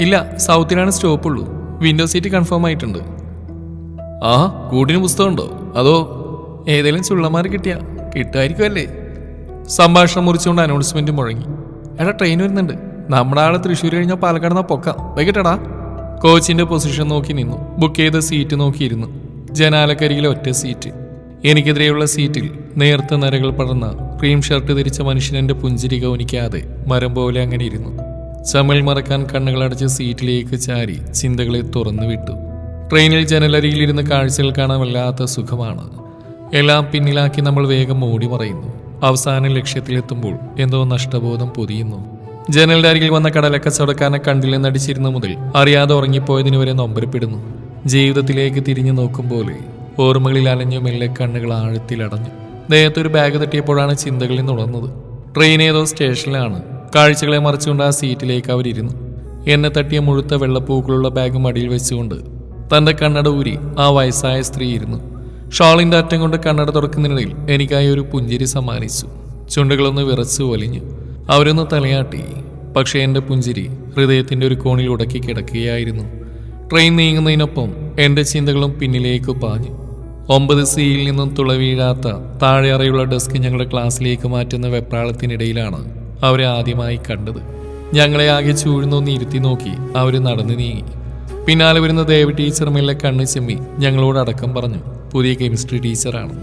ഇല്ല സൗത്തിലാണ് സ്റ്റോപ്പ് ഉള്ളൂ വിൻഡോ സീറ്റ് കൺഫേം ആയിട്ടുണ്ട്. ആ കൂട്ടിന് പുസ്തകമുണ്ടോ? അതോ ഏതെങ്കിലും ചുള്ളമാർ കിട്ടിയാ? കിട്ടുമായിരിക്കുമല്ലേ സംഭാഷണം മുറിച്ചുകൊണ്ട് അനൗൺസ്മെന്റ് മുഴങ്ങി. എടാ ട്രെയിൻ വരുന്നുണ്ട്. നമ്മുടെ ആളെ തൃശ്ശൂർ കഴിഞ്ഞാൽ പാലക്കാട് നിന്നാ പൊക്കാം. വൈകിട്ടടാ. കോച്ചിന്റെ പൊസിഷൻ നോക്കി നിന്നു. ബുക്ക് ചെയ്ത സീറ്റ് നോക്കിയിരുന്നു. ജനാലക്കരികിലെ ഒറ്റ സീറ്റ് എനിക്കെതിരെയുള്ള സീറ്റിൽ നേർത്ത നരകൾ പടർന്ന ക്രീം ഷർട്ട് ധരിച്ച മനുഷ്യനെന്റെ പുഞ്ചിരി ഗൗനിക്കാതെ മരം പോലെ അങ്ങനെ ഇരുന്നു. ചമൽ മറക്കാൻ കണ്ണുകളടച്ച് സീറ്റിലേക്ക് ചാരി ചിന്തകളെ തുറന്നു വിട്ടു ട്രെയിനിൽ ജനലരിയിലിരുന്ന് കാഴ്ചകൾ കാണാൻ വല്ലാത്ത സുഖമാണ്. എല്ലാം പിന്നിലാക്കി നമ്മൾ വേഗം ഓടി മറയുന്നു. അവസാന ലക്ഷ്യത്തിലെത്തുമ്പോൾ എന്തോ നഷ്ടബോധം പൊതിയുന്നു. ജനലിന്റെ അരികിൽ വന്ന കടലക്കച്ചവടക്കാരനെ കണ്ടില്ലെന്നടിച്ചിരുന്ന മുതൽ അറിയാതെ ഉറങ്ങിപ്പോയതിനു വരെ നൊമ്പരപ്പെടുന്നു. ജീവിതത്തിലേക്ക് തിരിഞ്ഞു നോക്കും പോലെ ഓർമ്മകളിൽ അലഞ്ഞു മെല്ലെ കണ്ണുകൾ ആഴത്തിലടഞ്ഞു ദേഹത്തൊരു ബാഗ് തട്ടിയപ്പോഴാണ് ചിന്തകളിൽ നുണർന്നത്. ട്രെയിൻ ഏതോ സ്റ്റേഷനിലാണ്. കാഴ്ചകളെ മറിച്ചുകൊണ്ട് ആ സീറ്റിലേക്ക് അവരിരുന്നു. എന്നെ തട്ടിയ മുഴുത്ത വെള്ളപ്പൂക്കളുള്ള ബാഗ് മടിയിൽ വെച്ചുകൊണ്ട് തന്റെ കണ്ണട ഊരി ആ വയസ്സായ സ്ത്രീ ഇരുന്നു. ഷാളിന്റെ അറ്റം കൊണ്ട് കണ്ണട തുറക്കുന്നതിനിടയിൽ എനിക്കായി ഒരു പുഞ്ചിരി സമ്മാനിച്ചു. ചുണ്ടുകളൊന്ന് വിറച്ചു വലിഞ്ഞു. അവരൊന്ന് തലയാട്ടി. പക്ഷേ എന്റെ പുഞ്ചിരി ഹൃദയത്തിന്റെ ഒരു കോണിൽ ഉടക്കി കിടക്കുകയായിരുന്നു. ട്രെയിൻ നീങ്ങുന്നതിനൊപ്പം എന്റെ ചിന്തകളും പിന്നിലേക്ക് പാഞ്ഞു. ഒമ്പത് സിയിൽ നിന്നും തുളവീഴാത്ത താഴെ അറയുള്ള ഡെസ്ക് ഞങ്ങളുടെ ക്ലാസ്സിലേക്ക് മാറ്റുന്ന വെപ്രാളത്തിനിടയിലാണ് അവരെ ആദ്യമായി കണ്ടത്. ഞങ്ങളെ ആകെ ചൂഴ്ന്നൊന്ന് ഇരുത്തി നോക്കി അവർ നടന്നു നീങ്ങി. പിന്നാലെ വരുന്ന ദേവി ടീച്ചർ മെല്ലെ കണ്ണ് ചെമ്മി ഞങ്ങളോട് അടക്കം പറഞ്ഞു പുതിയ കെമിസ്ട്രി ടീച്ചറാണ്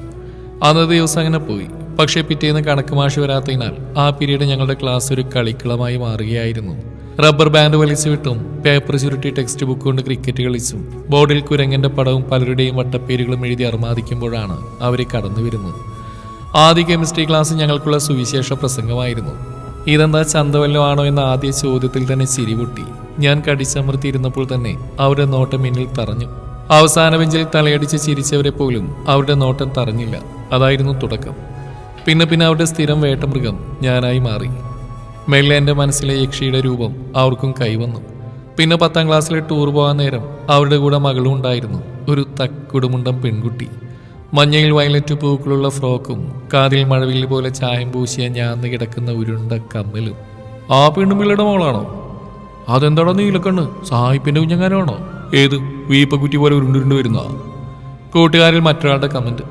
അന്നത്തെ ദിവസം അങ്ങനെ പോയി. പക്ഷേ പിറ്റേന്ന് കണക്ക് മാഷ് വരാത്തതിനാൽ ആ പീരീഡ് ഞങ്ങളുടെ ക്ലാസ് ഒരു കളിക്കളമായി മാറുകയായിരുന്നു. റബ്ബർ ബാൻഡ് വലിച്ചു വിട്ടും പേപ്പർ ചുരുട്ടി ടെക്സ്റ്റ് ബുക്ക് കൊണ്ട് ക്രിക്കറ്റ് കളിച്ചും ബോർഡിൽ കുരങ്ങന്റെ പടവും പലരുടെയും വട്ടപ്പേരുകളും എഴുതി അർമാദിക്കുമ്പോഴാണ് അവർ കടന്നു വരുന്നത് ആദ്യ കെമിസ്ട്രി ക്ലാസ് ഞങ്ങൾക്കുള്ള സുവിശേഷ പ്രസംഗമായിരുന്നു. ഇതെന്താ ചന്തവല്ലോ ആണോ എന്ന ആദ്യ ചോദ്യത്തിൽ തന്നെ ചിരിപൊട്ടി ഞാൻ കടിച്ചമർത്തിയിരുന്നപ്പോൾ തന്നെ അവരുടെ നോട്ടം എന്നിൽ തറഞ്ഞു. അവസാന ബെഞ്ചിൽ തലയടിച്ച് ചിരിച്ചവരെ പോലും അവരുടെ നോട്ടം തറഞ്ഞില്ല. അതായിരുന്നു തുടക്കം. പിന്നെ പിന്നെ അവരുടെ സ്ഥിരം വേട്ടമൃഗം ഞാനായി മാറി. മെല്ലെ എന്റെ മനസ്സിലെ യക്ഷിയുടെ രൂപം അവർക്കും കൈവന്നു. പിന്നെ പത്താം ക്ലാസ്സിലെ ടൂർ പോകാൻ നേരം അവരുടെ കൂടെ മകളും ഉണ്ടായിരുന്നു. ഒരു തക്കുടുമുണ്ടം പെൺകുട്ടി. മഞ്ഞയിൽ വയലറ്റ് പൂക്കളുള്ള ഫ്രോക്കും കാതിൽ മഴവിൽ പോലെ ചായം പൂശിയ ഞാന്ന് കിടക്കുന്ന ഉരുണ്ട കമ്മലും. ആ പെണ്ണുമ്പിള്ളയുടെ മോളാണോ? അതെന്താണോ നീലക്കണ്ണ് സായിപ്പിന്റെ കുഞ്ഞങ്ങാനാണോ? ഏത് വീപ്പക്കുറ്റി പോലെ ഉരുണ്ടുരുണ്ട് വരുന്ന? കൂട്ടുകാരിൽ മറ്റൊരാളുടെ കമന്റ്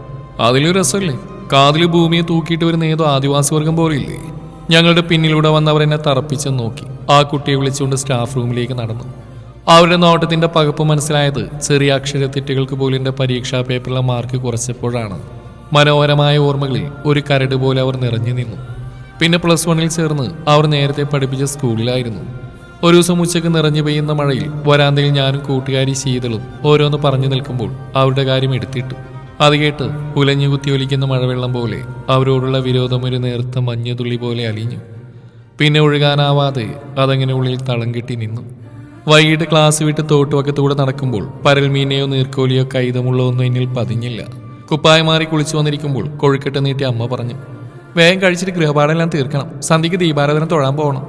അതിലൊരു രസമല്ലേ കാതിൽ ഭൂമിയെ തൂക്കിയിട്ട് വരുന്ന ഏതോ ആദിവാസി വർഗം പോലെയില്ലേ? ഞങ്ങളുടെ പിന്നിലൂടെ വന്നവർ എന്നെ തറപ്പിച്ച് നോക്കി. ആ കുട്ടിയെ വിളിച്ചുകൊണ്ട് സ്റ്റാഫ് റൂമിലേക്ക് നടന്നു. അവരുടെ നോട്ടത്തിന്റെ പകപ്പ് മനസ്സിലായത് ചെറിയ അക്ഷരത്തെറ്റുകൾക്ക് പോലും എന്റെ പരീക്ഷാ പേപ്പറിലെ മാർക്ക് കുറച്ചപ്പോഴാണ്. മനോഹരമായ ഓർമ്മകളിൽ ഒരു കരട് പോലെ അവർ നിറഞ്ഞു നിന്നു. പിന്നെ പ്ലസ് വണ്ണിൽ ചേർന്ന് അവർ നേരത്തെ പഠിപ്പിച്ച സ്കൂളിലായിരുന്നു. ഒരു ദിവസം ഉച്ചയ്ക്ക് നിറഞ്ഞു പെയ്യുന്ന മഴയിൽ വരാന്തയിൽ ഞാനും കൂട്ടുകാരി ശീതളും ഓരോന്ന് പറഞ്ഞു നിൽക്കുമ്പോൾ അവരുടെ കാര്യം എടുത്തിട്ടു. അത് കേട്ട് ഉലഞ്ഞു കുത്തി ഒലിക്കുന്ന മഴവെള്ളം പോലെ അവരോടുള്ള വിരോധം ഒരു നേർത്ത മഞ്ഞുതുള്ളി പോലെ അലിഞ്ഞു. പിന്നെ ഒഴുകാനാവാതെ അതങ്ങനെ ഉള്ളിൽ തളം കെട്ടി നിന്നു. വൈകിട്ട് ക്ലാസ് വിട്ട് തോട്ടുവക്കത്തൂടെ നടക്കുമ്പോൾ പരൽമീനെയോ നീർക്കോലിയോ കൈതമുള്ളോ ഒന്നും എന്നിൽ പതിഞ്ഞില്ല. കുപ്പായം മാറി കുളിച്ചു വന്നിരിക്കുമ്പോൾ കൊഴുക്കെട്ട് നീട്ടി അമ്മ പറഞ്ഞു വേഗം കഴിച്ചിട്ട് ഗൃഹപാഠമെല്ലാം തീർക്കണം. സന്ധ്യക്ക് ദീപാരാധന തൊഴാൻ പോകണം.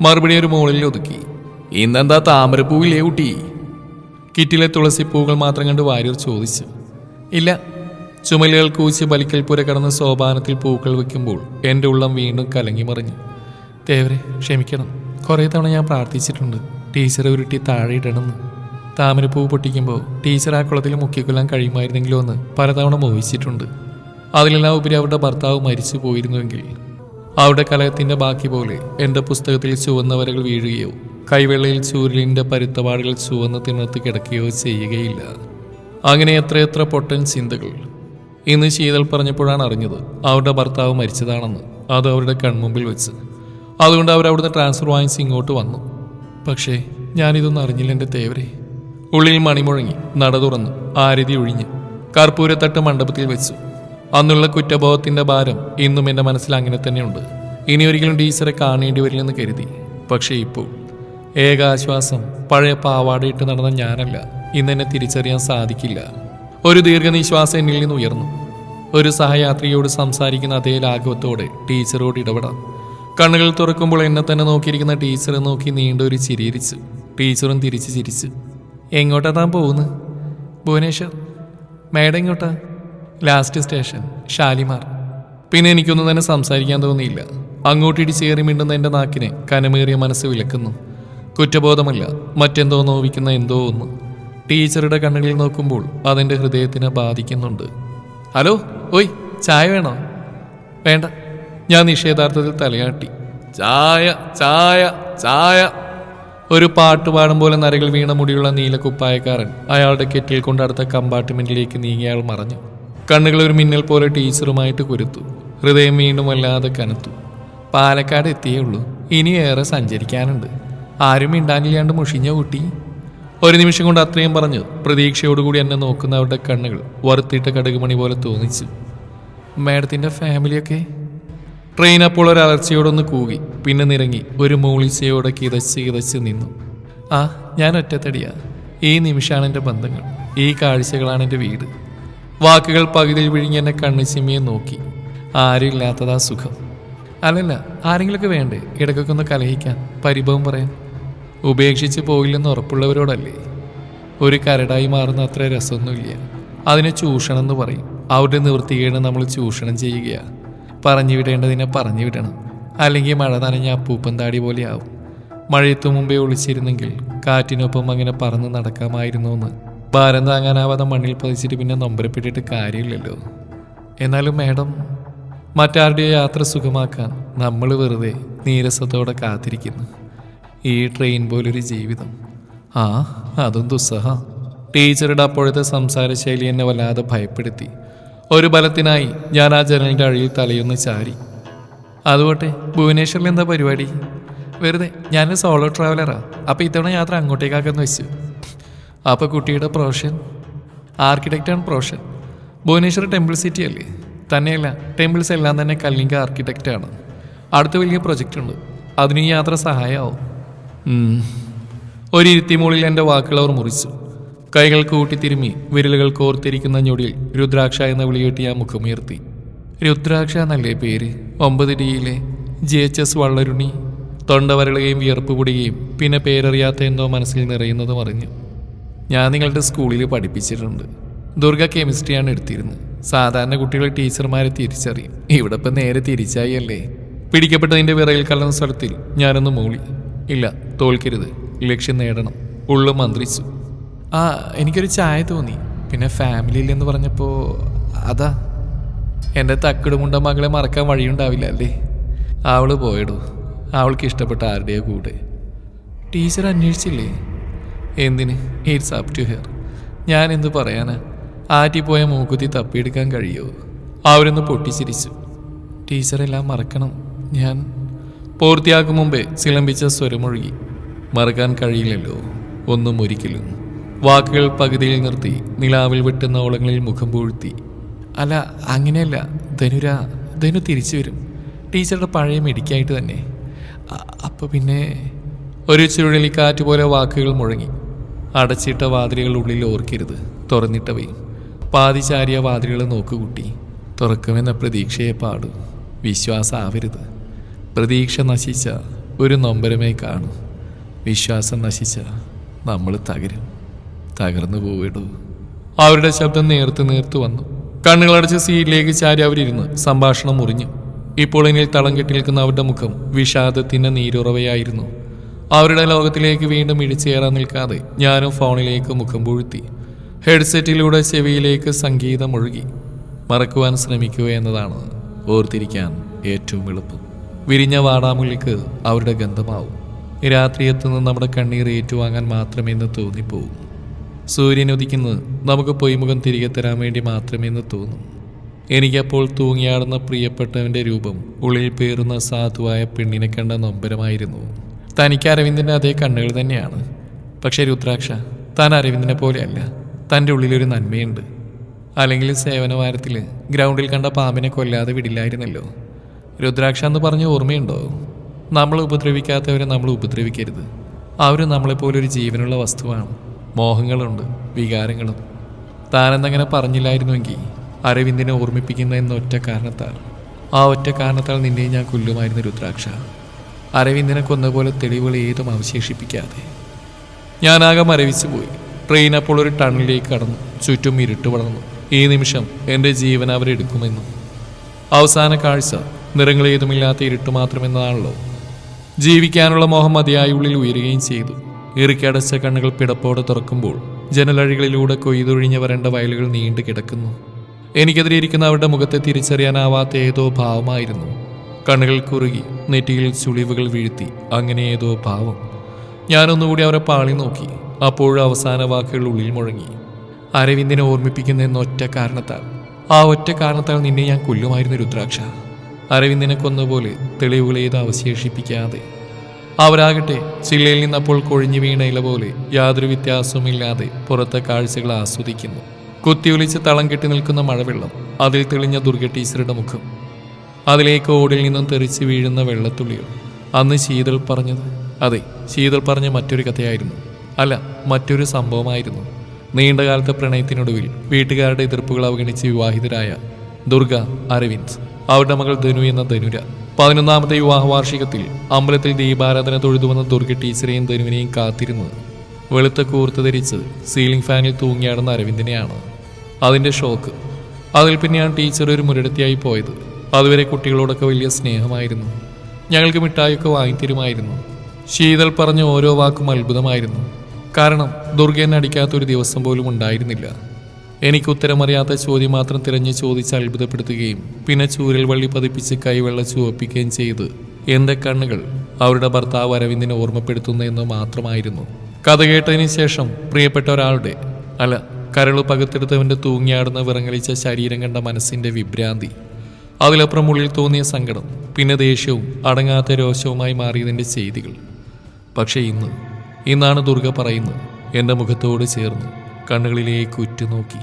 മറുപടി ഒരു മുകളിൽ ഒതുക്കി ഇന്നെന്താ താമരപ്പൂവില്ലേ കുട്ടി? കിറ്റിലെ തുളസി പൂക്കൾ മാത്രം കണ്ട് വാര്യർ ചോദിച്ചു ഇല്ല. ചുമലുകൾ കൂച്ചി ബലിക്കൽ പുര കടന്ന് സോപാനത്തിൽ പൂക്കൾ വെക്കുമ്പോൾ എന്റെ ഉള്ളം വീണ്ടും കലങ്ങി മറിഞ്ഞു തേവരെ ക്ഷമിക്കണം. കുറേ തവണ ഞാൻ പ്രാർത്ഥിച്ചിട്ടുണ്ട്. ടീച്ചറെ ഉരുട്ടി താഴെ ഇടണമെന്ന് താമരപ്പൂ പൊട്ടിക്കുമ്പോൾ ടീച്ചർ ആ കുളത്തിൽ മുക്കിക്കൊല്ലാൻ കഴിയുമായിരുന്നെങ്കിലോ എന്ന് പലതവണ മോഹിച്ചിട്ടുണ്ട്. അതിലെല്ലാം ഉപരി അവരുടെ ഭർത്താവ് മരിച്ചു പോയിരുന്നുവെങ്കിൽ. അവരുടെ കലഹത്തിന്റെ ബാക്കി പോലെ എന്റെ പുസ്തകത്തിൽ ചുവന്ന വരകൾ വീഴുകയോ കൈവെള്ളയിൽ ചൂരലിന്റെ പരുത്തപാടുകൾ ചുവന്ന് തിണർത്ത് കിടക്കുകയോ ചെയ്യുകയില്ല. അങ്ങനെ എത്രയെത്ര പൊട്ടൻ ചിന്തകൾ. ഇന്ന് ശീതൾ പറഞ്ഞപ്പോഴാണ് അറിഞ്ഞത് അവരുടെ ഭർത്താവ് മരിച്ചതാണെന്ന്. അത് അവരുടെ കൺമുമ്പിൽ വെച്ച്. അതുകൊണ്ട് അവർ അവിടുന്ന് ട്രാൻസ്ഫർ വാങ്ങിച്ച് ഇങ്ങോട്ട് വന്നു. പക്ഷേ ഞാനിതൊന്നും അറിഞ്ഞില്ല എന്റെ തേവരെ. ഉള്ളിൽ മണിമുഴങ്ങി നട തുറന്നു ആരതി ഒഴിഞ്ഞ് കർപ്പൂരത്തട്ട് മണ്ഡപത്തിൽ വെച്ചു. അന്നുള്ള കുറ്റബോധത്തിന്റെ ഭാരം ഇന്നും എന്റെ മനസ്സിൽ അങ്ങനെ തന്നെയുണ്ട്. ഇനി ഒരിക്കലും ടീച്ചറെ കാണേണ്ടി വരില്ലെന്ന് കരുതി. പക്ഷേ ഇപ്പോൾ ഏകാശ്വാസം പഴയ പാവാടയിട്ട് നടന്ന ഞാനല്ല ഇന്നെന്നെ തിരിച്ചറിയാൻ സാധിക്കില്ല. ഒരു ദീർഘനിശ്വാസം എന്നിൽ നിന്ന് ഉയർന്നു. ഒരു സഹയാത്രിയോട് സംസാരിക്കുന്ന അതേ ലാഘവത്തോടെ ടീച്ചറോട് ഇടപെടാം. കണ്ണുകൾ തുറക്കുമ്പോൾ എന്നെ തന്നെ നോക്കിയിരിക്കുന്ന ടീച്ചറെ നോക്കി നീണ്ടൊരു ചിരിയിരിച്ചു ടീച്ചറും തിരിച്ച് ചിരിച്ചു. എങ്ങോട്ടാ താൻ പോകുന്നത് ഭുവനേശ്വർ. മേഡം എങ്ങോട്ടാ? Last station Shalimar. പിന്നെ എനിക്കൊന്നും തന്നെ സംസാരിക്കാൻ തോന്നിയില്ല. അങ്ങോട്ടിടിച്ചേറി മിണ്ടുന്ന എന്റെ നാക്കിനെ കനമേറിയ മനസ്സ് വിലക്കുന്നു. കുറ്റബോധമല്ല മറ്റെന്തോ നോവിക്കുന്ന എന്തോ ഒന്ന്. ടീച്ചറുടെ കണ്ണുകളിൽ നോക്കുമ്പോൾ അതെന്റെ ഹൃദയത്തിനെ ബാധിക്കുന്നുണ്ട്. ഹലോ ഓയ് ചായ വേണോ? വേണ്ട. ഞാൻ നിഷേധാർത്ഥത്തിൽ തലയാട്ടി. ചായ ചായ ചായ. ഒരു പാട്ട് പാടും പോലെ നരകൾ വീണ മുടിയുള്ള നീലക്കുപ്പായക്കാരൻ അയാളുടെ കെറ്റിൽ കൊണ്ട് അടുത്ത കമ്പാർട്ട്മെന്റിലേക്ക് നീങ്ങി അയാൾ മറഞ്ഞു. കണ്ണുകൾ ഒരു മിന്നൽ പോലെ ടീച്ചറുമായിട്ട് കുരുത്തു. ഹൃദയം വീണ്ടും വല്ലാതെ കനത്തു. പാലക്കാട് എത്തിയേ ഉള്ളൂ. ഇനി ഏറെ സഞ്ചരിക്കാനുണ്ട്. ആരും മിണ്ടാനില്ലാണ്ട് മുഷിഞ്ഞ കുട്ടി. ഒരു നിമിഷം കൊണ്ട് അത്രയും പറഞ്ഞു. പ്രതീക്ഷയോടുകൂടി എന്നെ നോക്കുന്ന അവരുടെ കണ്ണുകൾ വറുത്തിട്ട കടുകുമണി പോലെ തോന്നിച്ചു. മാഡത്തിന്റെ ഫാമിലിയൊക്കെ ട്രെയിൻ അപ്പോൾ ഒരു അലർച്ചയോടൊന്ന് കൂകി പിന്നെ നിരങ്ങി. ഒരു മൂളിച്ചയോടെ കിതച്ച് കിതച്ച് നിന്നു. ആ ഞാൻ ഒറ്റത്തടിയാ. ഈ നിമിഷമാണ് എന്റെ ബന്ധങ്ങൾ. ഈ കാഴ്ചകളാണ് എന്റെ വീട്. വാക്കുകൾ പകുതിയിൽ വിഴുങ്ങി എന്നെ കണ്ണിച്ചിമ്മിയെ നോക്കി. ആരും ഇല്ലാത്തതാ സുഖം. അല്ലല്ല ആരെങ്കിലുമൊക്കെ വേണ്ടേ? ഇടയ്ക്കൊക്കെ ഒന്ന് കലഹിക്കാൻ പരിഭവം പറയാൻ. ഉപേക്ഷിച്ച് പോയില്ലെന്ന് ഉറപ്പുള്ളവരോടല്ലേ? ഒരു കരടായി മാറുന്ന അത്ര രസമൊന്നുമില്ല. അതിനെ ചൂഷണം എന്ന് പറയും. അവരുടെ നിവൃത്തികേട് നമ്മൾ ചൂഷണം ചെയ്യുകയാണ് പറഞ്ഞു വിടേണ്ടതിനെ പറഞ്ഞു വിടണം. അല്ലെങ്കിൽ മഴ നനഞ്ഞ അപ്പൂപ്പൻ താടി പോലെയാവും. മഴയത്തു മുമ്പേ ഒളിച്ചിരുന്നെങ്കിൽ കാറ്റിനൊപ്പം അങ്ങനെ പറന്ന് നടക്കാമായിരുന്നു എന്ന് ഭാരം താങ്ങാനാവാതെ മണ്ണിൽ പതിച്ചിട്ട് പിന്നെ നൊമ്പരപ്പെട്ടിട്ട് കാര്യമില്ലല്ലോ. എന്നാലും മാഡം മറ്റാരുടെയോ യാത്ര സുഖമാക്കാൻ നമ്മൾ വെറുതെ നീരസത്തോടെ കാത്തിരിക്കുന്നു. ഈ ട്രെയിൻ പോലൊരു ജീവിതം. ആ അതും ദുസ്സഹ. ടീച്ചറുടെ അപ്പോഴത്തെ സംസാര ശൈലി എന്നെ വല്ലാതെ ഭയപ്പെടുത്തി. ഒരു ബലത്തിനായി ഞാൻ ആ ജനലിന്റെ അഴിയിൽ തലയൊന്ന് ചാരി. അതുപോട്ടെ ഭുവനേശ്വറിൽ എന്താ പരിപാടി? വെറുതെ ഞാൻ സോളോ ട്രാവലറാണ് അപ്പോൾ ഇത്തവണ യാത്ര അങ്ങോട്ടേക്കാക്കെന്ന് വെച്ചു. അപ്പോൾ കുട്ടിയുടെ പ്രൊഫഷൻ ആർക്കിടെക്റ്റാണ് പ്രൊഫഷൻ ഭുവനേശ്വർ ടെമ്പിൾ സിറ്റി അല്ലേ? തന്നെയല്ല ടെമ്പിൾസ് എല്ലാം തന്നെ കല്ലിങ്ക ആർക്കിടെക്റ്റാണ് അടുത്ത വലിയ പ്രൊജക്റ്റ് ഉണ്ട്. അതിന് ഈ യാത്ര സഹായമാവും ഒരു ഇരുത്തിമൂളിൽ എന്റെ വാക്കുകൾ അവർ മുറിച്ചു. കൈകൾ കൂട്ടിത്തിരുമ്മി വിരലുകൾ കോർത്തിരിക്കുന്ന ഞൊടിയിൽ രുദ്രാക്ഷ എന്ന വിളിയേട്ടി ആ മുഖമുയർത്തി രുദ്രാക്ഷ എന്നല്ലേ പേര്? ഒമ്പത് ഡിയിലെ ജി എച്ച് എസ് വള്ളരുണി. തൊണ്ട വരളുകയും വിയർപ്പ് പൊടുകയും പിന്നെ പേരറിയാത്ത എന്തോ മനസ്സിൽ നിറയുന്നതും അറിഞ്ഞു. ഞാൻ നിങ്ങളുടെ സ്കൂളിൽ പഠിപ്പിച്ചിട്ടുണ്ട്. ദുർഗ കെമിസ്ട്രിയാണ് എടുത്തിരുന്നത്. സാധാരണ കുട്ടികൾ ടീച്ചർമാരെ തിരിച്ചറിയും. ഇവിടെ ഇപ്പം നേരെ തിരിച്ചായി അല്ലേ? പിടിക്കപ്പെട്ടതിന്റെ വിറയിൽ കലർന്ന സ്ഥലത്തിൽ ഞാനൊന്ന് മൂളി. ഇല്ല തോൽക്കരുത്. ലക്ഷ്യം നേടണം. ഉള്ളു മന്ത്രിച്ചു. ആ എനിക്കൊരു ചായ തോന്നി. പിന്നെ ഫാമിലിയിൽ എന്ന് പറഞ്ഞപ്പോൾ അതാ എന്റെ തക്കിടുമുണ്ട മകളെ മറക്കാൻ വഴിയുണ്ടാവില്ല അല്ലേ? അവൾ പോയിടൂ. അവൾക്ക് ഇഷ്ടപ്പെട്ട ആരുടെയോ കൂടെ. ടീച്ചർ അന്വേഷിച്ചില്ലേ? എന്തിന്? ഇറ്റ്സ് അപ് ടു ഹെയർ ഞാൻ എന്ത് പറയാനാ? പോയ മൂക്കുത്തി തപ്പിയെടുക്കാൻ കഴിയുമോ അവരൊന്ന് പൊട്ടിച്ചിരിച്ചു. ടീച്ചറെല്ലാം മറക്കണം. ഞാൻ പൂർത്തിയാക്കും മുമ്പേ സിലംബിച്ച സ്വരമൊഴുകി. മറക്കാൻ കഴിയില്ലല്ലോ. ഒന്നും ഒരിക്കലും. വാക്കുകൾ പകുതിയിൽ നിർത്തി നിലാവിൽ വെട്ടുന്ന ഓളങ്ങളിൽ മുഖം പൂഴ്ത്തി. അല്ല അങ്ങനെയല്ല. ധനുര ധനു തിരിച്ചു വരും. ടീച്ചറുടെ പഴയ മെഡിക്കായിട്ട് തന്നെ. അപ്പോൾ പിന്നെ? ഒരു ചുഴലിക്കാറ്റ് പോലെ വാക്കുകൾ മുഴങ്ങി. അടച്ചിട്ട വാതിലുകൾ ഉള്ളിൽ ഓർക്കരുത്. തുറന്നിട്ടവയും പാതിചാരിയ വാതിലുകൾ നോക്കുകൂട്ടി. തുറക്കുമെന്ന പ്രതീക്ഷയെ പാടൂ. വിശ്വാസാവരുത്. പ്രതീക്ഷ നശിച്ച ഒരു നൊമ്പരമേ കാണൂ. വിശ്വാസം നശിച്ച നമ്മൾ തകരും. തകർന്നു പോവിടൂ അവരുടെ ശബ്ദം നേർത്ത് നേർത്ത് വന്നു. കണ്ണുകളടച്ച് സീറ്റിലേക്ക് ചാരി അവരിരുന്ന് സംഭാഷണം മുറിഞ്ഞു. ഇപ്പോൾ എന്നിൽ തളം കെട്ടി നിൽക്കുന്ന അവരുടെ മുഖം വിഷാദത്തിന്റെ നീരുറവയായിരുന്നു. അവരുടെ ലോകത്തിലേക്ക് വീണ്ടും ഇടിച്ചേറാൻ നിൽക്കാതെ ഞാനും ഫോണിലേക്ക് മുഖം പൂഴ്ത്തി. ഹെഡ്സെറ്റിലൂടെ ചെവിയിലേക്ക് സംഗീതം ഒഴുകി. മറക്കുവാൻ ശ്രമിക്കുക എന്നതാണ് ഓർത്തിരിക്കാൻ ഏറ്റവും എളുപ്പം. വിരിഞ്ഞ വാടാമുള്ളിക്ക് അവരുടെ ഗന്ധമാവും. രാത്രി എത്തുന്ന നമ്മുടെ കണ്ണീർ ഏറ്റുവാങ്ങാൻ മാത്രമേ മാത്രമെന്ന് തോന്നിപ്പോവും. സൂര്യൻ ഉദിക്കുന്നത് നമുക്ക് പൊയ്മുഖം തിരികെ തരാൻ വേണ്ടി മാത്രമെന്ന് തോന്നും. എനിക്കപ്പോൾ തൂങ്ങിയാടുന്ന പ്രിയപ്പെട്ടവന്റെ രൂപം ഉള്ളിൽ പേറുന്ന സാധുവായ പെണ്ണിനെ കണ്ട നൊമ്പരമായിരുന്നു. തനിക്ക് അരവിന്ദന്റെ അതേ കണ്ണുകൾ തന്നെയാണ്. പക്ഷേ രുദ്രാക്ഷ താൻ അരവിന്ദനെ പോലെയല്ല. തന്റെ ഉള്ളിലൊരു നന്മയുണ്ട്. അല്ലെങ്കിൽ സേവനവാരത്തിൽ ഗ്രൗണ്ടിൽ കണ്ട പാമ്പിനെ കൊല്ലാതെ വിടില്ലായിരുന്നല്ലോ. രുദ്രാക്ഷ എന്ന് പറഞ്ഞ ഓർമ്മയുണ്ടോ? നമ്മൾ ഉപദ്രവിക്കാത്തവരെ നമ്മൾ ഉപദ്രവിക്കരുത്. അവർ നമ്മളെപ്പോലൊരു ജീവനുള്ള വസ്തുവാണ്. മോഹങ്ങളുണ്ട് വികാരങ്ങളും. താനെന്നങ്ങനെ പറഞ്ഞില്ലായിരുന്നുവെങ്കിൽ അരവിന്ദിനെ ഓർമ്മിപ്പിക്കുന്ന എന്ന ഒറ്റ കാരണത്താൽ ആ ഒറ്റ കാരണത്താൽ നിന്നെ ഞാൻ കൊല്ലുമായിരുന്നു രുദ്രാക്ഷ. അരവിന്ദിനെ കൊന്നപോലെ തെളിവുകൾ ഏതും അവശേഷിപ്പിക്കാതെ. ഞാനാകെ മരവിച്ചു പോയി ട്രെയിൻ അപ്പോൾ ഒരു ടണലിലേക്ക് കടന്നു. ചുറ്റും ഇരുട്ട് വളർന്നു. ഈ നിമിഷം എന്റെ ജീവൻ അവരെടുക്കുമെന്നും അവസാന കാഴ്ച നിറങ്ങളേതുമില്ലാത്ത ഇരുട്ട് മാത്രമെന്നതാണല്ലോ. ജീവിക്കാനുള്ള മോഹം മതിയായ ഉള്ളിൽ ഉയരുകയും ചെയ്തു. ഇറുക്കടച്ച കണ്ണുകൾ പിടപ്പോടെ തുറക്കുമ്പോൾ ജനലഴികളിലൂടെ കൊയ്തൊഴിഞ്ഞ വരേണ്ട വയലുകൾ നീണ്ടു കിടക്കുന്നു. എനിക്കെതിരെ ഇരിക്കുന്ന അവരുടെ മുഖത്തെ തിരിച്ചറിയാനാവാത്ത ഏതോ ഭാവമായിരുന്നു. കണ്ണുകൾ കുറുകി നെറ്റിയിൽ ചുളിവുകൾ വീഴ്ത്തി അങ്ങനെ ഏതോ ഭാവം. ഞാനൊന്നുകൂടി അവരെ പാളി നോക്കി. അപ്പോഴും അവസാന വാക്കുകൾ ഉള്ളിൽ മുഴങ്ങി. അരവിന്ദിനെ ഓർമ്മിപ്പിക്കുന്ന എന്നൊറ്റ കാരണത്താൽ. ആ ഒറ്റ കാരണത്താൽ നിന്നെ ഞാൻ കൊല്ലുമായിരുന്നു രുദ്രാക്ഷ. അരവിന്ദിനെ കൊന്നപോലെ തെളിവുകളേത് അവശേഷിപ്പിക്കാതെ അവരാകട്ടെ ചില്ലയിൽ നിന്നപ്പോൾ കൊഴിഞ്ഞു വീണ ഇല പോലെ യാതൊരു വ്യത്യാസവുമില്ലാതെ പുറത്തെ കാഴ്ചകൾ ആസ്വദിക്കുന്നു. കുത്തിയൊലിച്ച് തളം കെട്ടി നിൽക്കുന്ന മഴവെള്ളം അതിൽ തെളിഞ്ഞ ദുർഗ ടീച്ചറുടെ മുഖം. അതിലേക്ക് ഓടിൽ നിന്നും തെറിച്ച് വീഴുന്ന വെള്ളത്തുള്ളികൾ. അന്ന് ശീതൾ പറഞ്ഞത് അതെ ശീതൾ പറഞ്ഞ മറ്റൊരു കഥയായിരുന്നു. അല്ല മറ്റൊരു സംഭവമായിരുന്നു. നീണ്ടകാലത്തെ പ്രണയത്തിനൊടുവിൽ വീട്ടുകാരുടെ എതിർപ്പുകൾ അവഗണിച്ച് വിവാഹിതരായ ദുർഗ അരവിന്ദ് അവരുടെ മകൾ ധനു എന്ന ധനുര പതിനൊന്നാമത്തെ വിവാഹ വാർഷികത്തിൽ അമ്പലത്തിൽ ദീപാരാധന തൊഴുതുവന്ന ദുർഗ ടീച്ചറെയും ധനുവിനെയും കാത്തിരുന്ന് വെളുത്ത കൂർത്ത് ധരിച്ച് സീലിംഗ് ഫാനിൽ തൂങ്ങിയാടുന്ന അരവിന്ദിനെയാണ്. അതിന്റെ ഷോക്ക്. അതിൽ പിന്നെയാണ് ടീച്ചർ ഒരു മുരടത്തിയായി പോയത്. അതുവരെ കുട്ടികളോടൊക്കെ വലിയ സ്നേഹമായിരുന്നു. ഞങ്ങൾക്ക് മിഠായിയൊക്കെ വാങ്ങിത്തരുമായിരുന്നു. ശീതൾ പറഞ്ഞ ഓരോ വാക്കും അത്ഭുതമായിരുന്നു. കാരണം ദുർഗ എന്നെ അടിക്കാത്തൊരു ദിവസം പോലും ഉണ്ടായിരുന്നില്ല. എനിക്ക് ഉത്തരമറിയാത്ത ചോദ്യം മാത്രം തിരഞ്ഞു ചോദിച്ച് അത്ഭുതപ്പെടുത്തുകയും പിന്നെ ചൂരൽ വള്ളി പതിപ്പിച്ച് കൈവെള്ള ചുവപ്പിക്കുകയും ചെയ്ത് എന്റെ കണ്ണുകൾ അവരുടെ ഭർത്താവ് അരവിന്ദിനെ ഓർമ്മപ്പെടുത്തുന്നു എന്ന് മാത്രമായിരുന്നു. കഥ കേട്ടതിന് ശേഷം പ്രിയപ്പെട്ട ഒരാളുടെ അല്ല കരളു പകത്തെടുത്തവന്റെ തൂങ്ങിയാടുന്ന വിറങ്ങലിച്ച ശരീരം കണ്ട മനസ്സിന്റെ വിഭ്രാന്തി. അതിലപ്പുറം ഉള്ളിൽ തോന്നിയ സങ്കടം പിന്നെ ദേഷ്യവും അടങ്ങാത്ത രോഷവുമായി മാറിയതിന്റെ ചെയ്തികൾ. പക്ഷേ ഇന്ന് ഇന്നാണ് ദുർഗ പറയുന്നത് എന്റെ മുഖത്തോട് ചേർന്ന്. കണ്ണുകളിലേക്ക് ഉറ്റുനോക്കി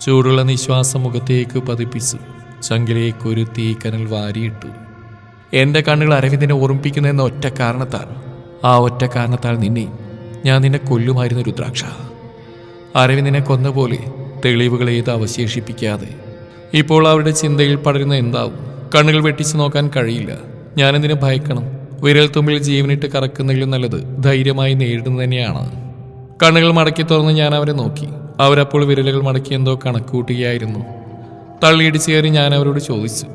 ചൂടുള്ള നിശ്വാസം മുഖത്തേക്ക് പതിപ്പിച്ച് ചങ്കിലേക്ക് ഒരു തീക്കനൽ വാരിയിട്ടു. എന്റെ കണ്ണുകൾ അരവിന്ദിനെ ഓർമ്മിപ്പിക്കുന്ന എന്ന ഒറ്റ കാരണത്താൽ ആ ഒറ്റ കാരണത്താൽ നിന്നെ ഞാൻ നിന്നെ കൊല്ലുമായിരുന്നു രുദ്രാക്ഷ. അരവിന്ദിനെ കൊന്ന പോലെ തെളിവുകൾ ഏത് അവശേഷിപ്പിക്കാതെ ഇപ്പോൾ അവരുടെ ചിന്തയിൽ പടരുന്ന എന്താവും? കണ്ണുകൾ വെട്ടിച്ചു നോക്കാൻ കഴിയില്ല. ഞാനെന്തിനു ഭയക്കണം? വിരൽ തുമ്പിൽ ജീവനിട്ട് കറക്കുന്നതിലും നല്ലത് ധൈര്യമായി നേരിടുന്നത് തന്നെയാണ്. കണ്ണുകൾ മടക്കി തുറന്ന് ഞാൻ അവരെ നോക്കി. അവരപ്പോൾ വിരലുകൾ മടക്കി എന്തോ കണക്കുകൂട്ടുകയായിരുന്നു തള്ളിയിടിച്ച് കയറി ഞാൻ അവരോട് ചോദിച്ചു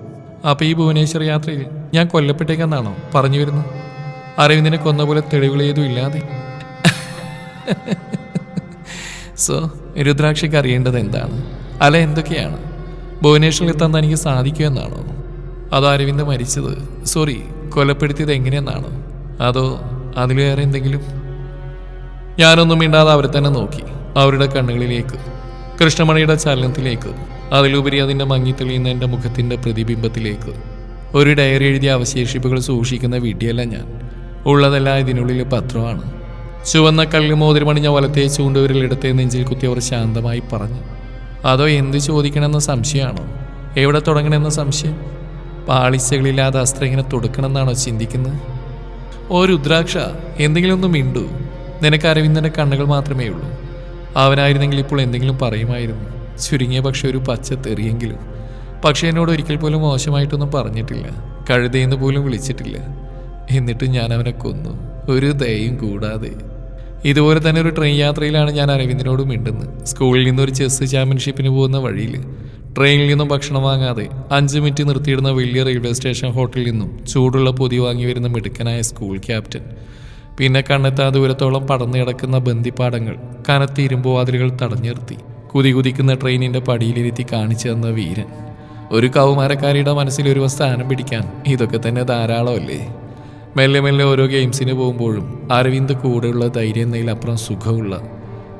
അപ്പോൾ ഈ ഭുവനേശ്വർ യാത്രയിൽ ഞാൻ കൊല്ലപ്പെട്ടേക്കെന്നാണോ പറഞ്ഞു വരുന്നു അരവിന്ദിനെ കൊന്ന പോലെ തെളിവുകളേതും ഇല്ലാതെ. സോ രുദ്രാക്ഷിക്ക് അറിയേണ്ടത് എന്താണ്? അല്ല എന്തൊക്കെയാണ്? ഭുവനേശ്വറിൽ എത്താൻ തനിക്ക് സാധിക്കുമെന്നാണോ അതോ അരവിന്ദ് മരിച്ചത്? സോറി കൊലപ്പെടുത്തിയത് എങ്ങനെയെന്നാണോ? അതോ അതിലേറെ എന്തെങ്കിലും? ഞാനൊന്നും മിണ്ടാതെ അവരെ തന്നെ നോക്കി. അവരുടെ കണ്ണുകളിലേക്ക് കൃഷ്ണമണിയുടെ ചലനത്തിലേക്ക് അതിലുപരി അതിന്റെ മങ്ങി തെളിയുന്ന എന്റെ മുഖത്തിന്റെ പ്രതിബിംബത്തിലേക്ക് ഒരു ഡയറി എഴുതിയ അവശേഷിപ്പുകൾ സൂക്ഷിക്കുന്ന വീട്ടിയല്ല ഞാൻ. ഉള്ളതെല്ലാം ഇതിനുള്ളിൽ പത്രമാണ്. ചുവന്ന കല്ല് മോതിരമണിഞ്ഞ വലത്തെ ചൂണ്ടുവിരലിടത്തെ നെഞ്ചിൽ കുത്തി അവർ ശാന്തമായി പറഞ്ഞു അതോ എന്ത് ചോദിക്കണമെന്ന സംശയമാണോ? എവിടെ തുടങ്ങണമെന്ന സംശയം? പാളിച്ചകളില്ലാതെ അസ്ത്രം ഇങ്ങനെ തുടക്കണമെന്നാണോ ചിന്തിക്കുന്നത്? ഓ രുദ്രാക്ഷ എന്തെങ്കിലും ഒന്ന് മിണ്ടു. നിനക്ക് അരവിന്ദന്റെ കണ്ണുകൾ മാത്രമേ ഉള്ളൂ. അവനായിരുന്നെങ്കിൽ ഇപ്പോൾ എന്തെങ്കിലും പറയുമായിരുന്നു. ചുരുങ്ങിയ പക്ഷെ ഒരു പച്ച തെറിയെങ്കിലും. പക്ഷേ എന്നോട് ഒരിക്കൽ പോലും മോശമായിട്ടൊന്നും പറഞ്ഞിട്ടില്ല. കഴുതയെന്ന് പോലും വിളിച്ചിട്ടില്ല. എന്നിട്ട് ഞാൻ അവനെ കൊന്നു. ഒരു ദയയും കൂടാതെ. ഇതുപോലെ തന്നെ ഒരു ട്രെയിൻ യാത്രയിലാണ് ഞാൻ അരവിന്ദനോട് മിണ്ടുന്നത്. സ്കൂളിൽ നിന്നൊരു ചെസ് ചാമ്പ്യൻഷിപ്പിന് പോകുന്ന വഴിയിൽ. ട്രെയിനിൽ നിന്നും ഭക്ഷണം വാങ്ങാതെ അഞ്ച് മിനിറ്റ് നിർത്തിയിടുന്ന വലിയ റെയിൽവേ സ്റ്റേഷൻ ഹോട്ടലിൽ നിന്നും ചൂടുള്ള പൊതി വാങ്ങി വരുന്ന മിടുക്കനായ സ്കൂൾ ക്യാപ്റ്റൻ. പിന്നെ കണ്ണെത്താ ദൂരത്തോളം പടർന്നു കിടക്കുന്ന ബന്ദിപ്പാടങ്ങൾ കനത്ത ഇരുമ്പുവാതിലുകൾ തടഞ്ഞു നിർത്തി കുതി കുതിക്കുന്ന ട്രെയിനിന്റെ പടിയിലിരുത്തി കാണിച്ചു തന്ന വീരൻ. ഒരു കൗമാരക്കാരിയുടെ മനസ്സിൽ ഒരു സ്ഥാനം പിടിക്കാൻ ഇതൊക്കെ തന്നെ ധാരാളമല്ലേ? മെല്ലെ മെല്ലെ ഓരോ ഗെയിംസിന് പോകുമ്പോഴും അരവിന്ദ് കൂടെയുള്ള ധൈര്യം എന്നതിലപ്പുറം സുഖമുള്ള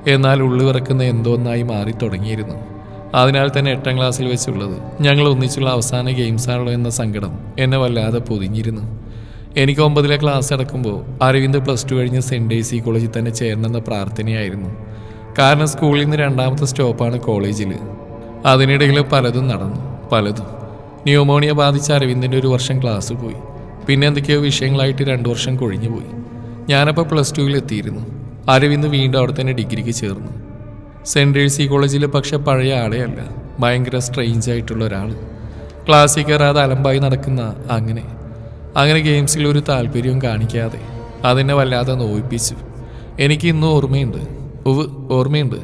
എന്നാൽ ഉള്ളു വിറക്കുന്ന എന്തോ ഒന്നായി മാറി തുടങ്ങിയിരുന്നു. അതിനാൽ തന്നെ എട്ടാം ക്ലാസ്സിൽ വെച്ചുള്ളത് ഞങ്ങൾ ഒന്നിച്ചുള്ള അവസാന ഗെയിംസാണല്ലോ എന്ന സങ്കടം എന്നെ വല്ലാതെ പൊതിഞ്ഞിരുന്നു. എനിക്ക് ഒമ്പതിലെ ക്ലാസ് അടക്കുമ്പോൾ അരവിന്ദ് പ്ലസ് ടു കഴിഞ്ഞ് സെന്റ് ഡേസി കോളേജിൽ തന്നെ ചേരണമെന്ന പ്രാർത്ഥനയായിരുന്നു. കാരണം സ്കൂളിൽ നിന്ന് രണ്ടാമത്തെ സ്റ്റോപ്പാണ് കോളേജിൽ അതിനിടയിൽ പലതും നടന്നു പലതും. ന്യൂമോണിയ ബാധിച്ച അരവിന്ദിന്റെ ഒരു വർഷം ക്ലാസ് പോയി. പിന്നെ എന്തൊക്കെയോ വിഷയങ്ങളായിട്ട് രണ്ടു വർഷം കൊഴിഞ്ഞു പോയി. ഞാനപ്പോൾ പ്ലസ് ടുവിൽ എത്തിയിരുന്നു. അരവിന്ദ് വീണ്ടും അവിടെ തന്നെ ഡിഗ്രിക്ക് ചേർന്നു. സെന്റ് ഡേഴ്സി കോളേജിൽ പക്ഷെ പഴയ ആളെ അല്ല ഭയങ്കര സ്ട്രെയിഞ്ച് ആയിട്ടുള്ള ഒരാൾ ക്ലാസ്സിൽ കയറാതെ അലമ്പായി നടക്കുന്ന അങ്ങനെ അങ്ങനെ ഗെയിംസിൽ ഒരു താല്പര്യവും കാണിക്കാതെ അതെന്നെ വല്ലാതെ നോയിപ്പിച്ചു. എനിക്ക് ഇന്നും ഓർമ്മയുണ്ട്. ഉവ് ഓർമ്മയുണ്ട്.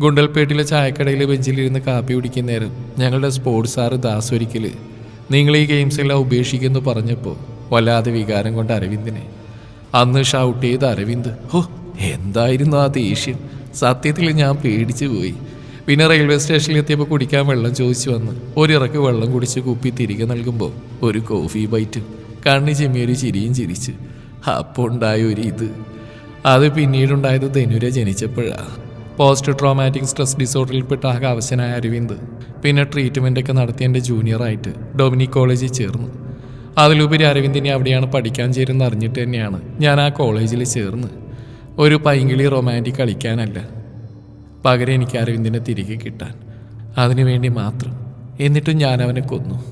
ഗുണ്ടൽപേട്ടിലെ ചായക്കടയിലെ ബെഞ്ചിലിരുന്ന് കാപ്പി കുടിക്കുന്ന നേരം ഞങ്ങളുടെ സ്പോർട്സ് സാറ് ദാസ് ഒരിക്കൽ നിങ്ങൾ ഈ ഗെയിംസ് എല്ലാം ഉപേക്ഷിക്കുമെന്ന് പറഞ്ഞപ്പോൾ വല്ലാതെ വികാരം കൊണ്ട് അരവിന്ദിനെ. അന്ന് ഷൗട്ട് ചെയ്ത അരവിന്ദ് ഹോ എന്തായിരുന്നു ആ ദേഷ്യം? സത്യത്തിൽ ഞാൻ പേടിച്ചു പോയി. പിന്നെ റെയിൽവേ സ്റ്റേഷനിൽ എത്തിയപ്പോൾ കുടിക്കാൻ വെള്ളം ചോദിച്ചു വന്ന് ഒരിറക്ക് വെള്ളം കുടിച്ച് കുപ്പി തിരികെ നൽകുമ്പോൾ ഒരു കോഫി ബൈറ്റും കണ്ണി ചെമ്മിയൊരു ചിരിയും ചിരിച്ച്. അപ്പോൾ ഉണ്ടായ ഒരു ഇത്. അത് പിന്നീടുണ്ടായത് ധനുര ജനിച്ചപ്പോഴാണ് പോസ്റ്റ് ട്രോമാറ്റിക് സ്ട്രെസ് ഡിസോർഡറിൽപ്പെട്ട ആകെ അവശനായ അരവിന്ദ്. പിന്നെ ട്രീറ്റ്മെന്റ് ഒക്കെ നടത്തി എന്റെ ജൂനിയറായിട്ട് ഡൊമിനിക് കോളേജിൽ ചേർന്നു. അതിലുപരി അരവിന്ദിനെ അവിടെയാണ് പഠിക്കാൻ ചേരുന്ന അറിഞ്ഞിട്ട് തന്നെയാണ് ഞാൻ ആ കോളേജിൽ ചേർന്ന്. ഒരു പൈങ്കിളി റൊമാന്റിക് കളിക്കാനല്ല. പകരം എനിക്ക് അരവിന്ദിനെ തിരികെ കിട്ടാൻ. അതിനുവേണ്ടി മാത്രം. എന്നിട്ടും ഞാൻ അവനെ കൊന്നു.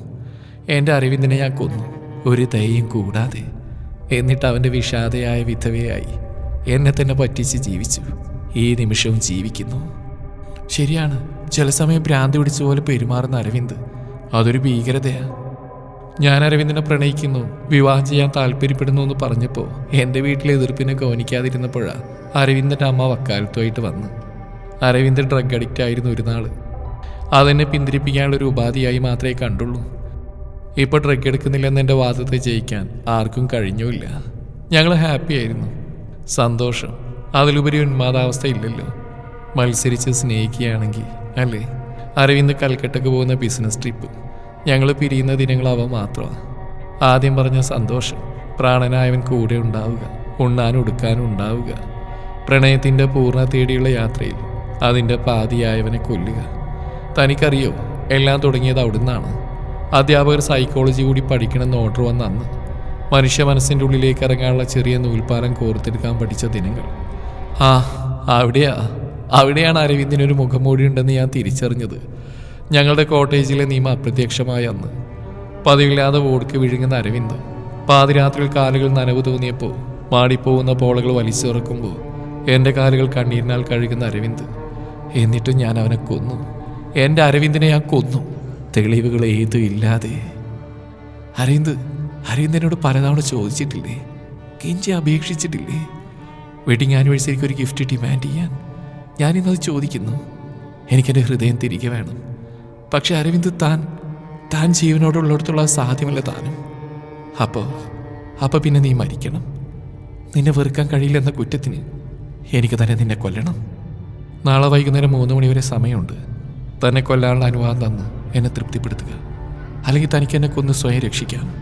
എന്റെ അരവിന്ദിനെ ഞാൻ കൊന്നു. ഒരു ദയയും കൂടാതെ എന്നിട്ട് അവന്റെ വിഷാദയായ വിധവയായി എന്നെ തന്നെ പറ്റിച്ച് ജീവിച്ചു. ഈ നിമിഷവും ജീവിക്കുന്നു. ശരിയാണ്. ചില സമയം ഭ്രാന്തി പിടിച്ച പോലെ പെരുമാറുന്ന അരവിന്ദ് അതൊരു ഭീകരതയാണ് ഞാൻ അരവിന്ദിനെ പ്രണയിക്കുന്നു വിവാഹം ചെയ്യാൻ താല്പര്യപ്പെടുന്നു എന്ന് പറഞ്ഞപ്പോൾ എന്റെ വീട്ടിലെ എതിർപ്പിനെ ഗവനിക്കാതിരുന്നപ്പോഴാണ് അരവിന്ദന്റെ അമ്മ വക്കാലത്തുമായിട്ട് വന്ന്. അരവിന്ദ് ഡ്രഗ് അഡിക്റ്റ് ആയിരുന്നു ഒരു നാൾ അതെന്നെ പിന്തിരിപ്പിക്കാനുള്ള ഒരു ഉപാധിയായി മാത്രമേ കണ്ടുള്ളൂ. ഇപ്പോൾ ട്രക്ക് എടുക്കുന്നില്ലെന്ന് എന്റെ വാദത്തെ ജയിക്കാൻ ആർക്കും കഴിഞ്ഞുമില്ല. ഞങ്ങൾ ഹാപ്പി ആയിരുന്നു. സന്തോഷം. അതിലുപരി ഉന്മാദാവസ്ഥ ഇല്ലല്ലോ. മത്സരിച്ച് സ്നേഹിക്കുകയാണെങ്കിൽ അല്ലേ? അരവിന്ദ് കൽക്കട്ടക്ക് പോകുന്ന ബിസിനസ് ട്രിപ്പ് ഞങ്ങൾ പിരിയുന്ന ദിനങ്ങൾ അവ മാത്രമാണ്. ആദ്യം പറഞ്ഞ സന്തോഷം. പ്രാണനായവൻ കൂടെ ഉണ്ടാവുക. ഉണ്ണാനും ഉടുക്കാനും ഉണ്ടാവുക. പ്രണയത്തിന്റെ പൂർണ തേടിയുള്ള യാത്രയിൽ അതിന്റെ പാതിയായവനെ കൊല്ലുക. തനിക്കറിയോ എല്ലാം തുടങ്ങിയത് അവിടുന്നാണ്. അധ്യാപകർ സൈക്കോളജി കൂടി പഠിക്കണമെന്ന് ഓർഡർ വന്ന അന്ന് മനുഷ്യ മനസ്സിന്റെ ഉള്ളിലേക്ക് ഇറങ്ങാനുള്ള ചെറിയ നൂൽപ്പാലം കോർത്തെടുക്കാൻ പഠിച്ച ദിനങ്ങൾ. ആ അവിടെയാ. അവിടെയാണ് അരവിന്ദിനൊരു മുഖംമൂടി ഉണ്ടെന്ന് ഞാൻ തിരിച്ചറിഞ്ഞത്. ഞങ്ങളുടെ കോട്ടേജിലെ നിയമം അപ്രത്യക്ഷമായ അന്ന്. പതിവില്ലാതെ വോടുക്ക് വിഴുങ്ങുന്ന അരവിന്ദ് പാതിരാത്രിയിൽ കാലുകൾ നനവ് തോന്നിയപ്പോൾ മാടിപ്പോകുന്ന പോളകൾ വലിച്ചിറക്കുമ്പോൾ എന്റെ കാലുകൾ കണ്ണീരിനാൽ കഴുകുന്ന അരവിന്ദ്. എന്നിട്ടും ഞാൻ അവനെ കൊന്നു. എന്റെ അരവിന്ദിനെ ഞാൻ കൊന്നു. തെളിവുകൾ ഏതും ഇല്ലാതെ. അരവിന്ദ് അരവിന്ദനോട് പലതവണ ചോദിച്ചിട്ടില്ലേ? കെഞ്ചി അപേക്ഷിച്ചിട്ടില്ലേ? വെഡിങ് ആനിവേഴ്സറിക്ക് ഒരു ഗിഫ്റ്റ് ഡിമാൻഡ് ചെയ്യാൻ. ഞാനിന്നത് ചോദിക്കുന്നു. എനിക്കെന്റെ ഹൃദയം തിരികെ വേണം. പക്ഷെ അരവിന്ദ് താൻ താൻ ജീവനോടുള്ളിടത്തുള്ള സാധ്യമല്ല താനും. അപ്പോൾ അപ്പോൾ പിന്നെ നീ മരിക്കണം. നിന്നെ വെറുക്കാൻ കഴിയില്ലെന്ന കുറ്റത്തിന് എനിക്ക് തന്നെ നിന്നെ കൊല്ലണം. നാളെ വൈകുന്നേരം മൂന്ന് മണിവരെ സമയമുണ്ട്. തന്നെ കൊല്ലാനുള്ള അനുവാദം തന്ന്. എന്നെ തൃപ്തിപ്പെടുത്തുക. അല്ലെങ്കിൽ തനിക്ക് എന്നെ കൊന്ന് സ്വയം രക്ഷിക്കാം.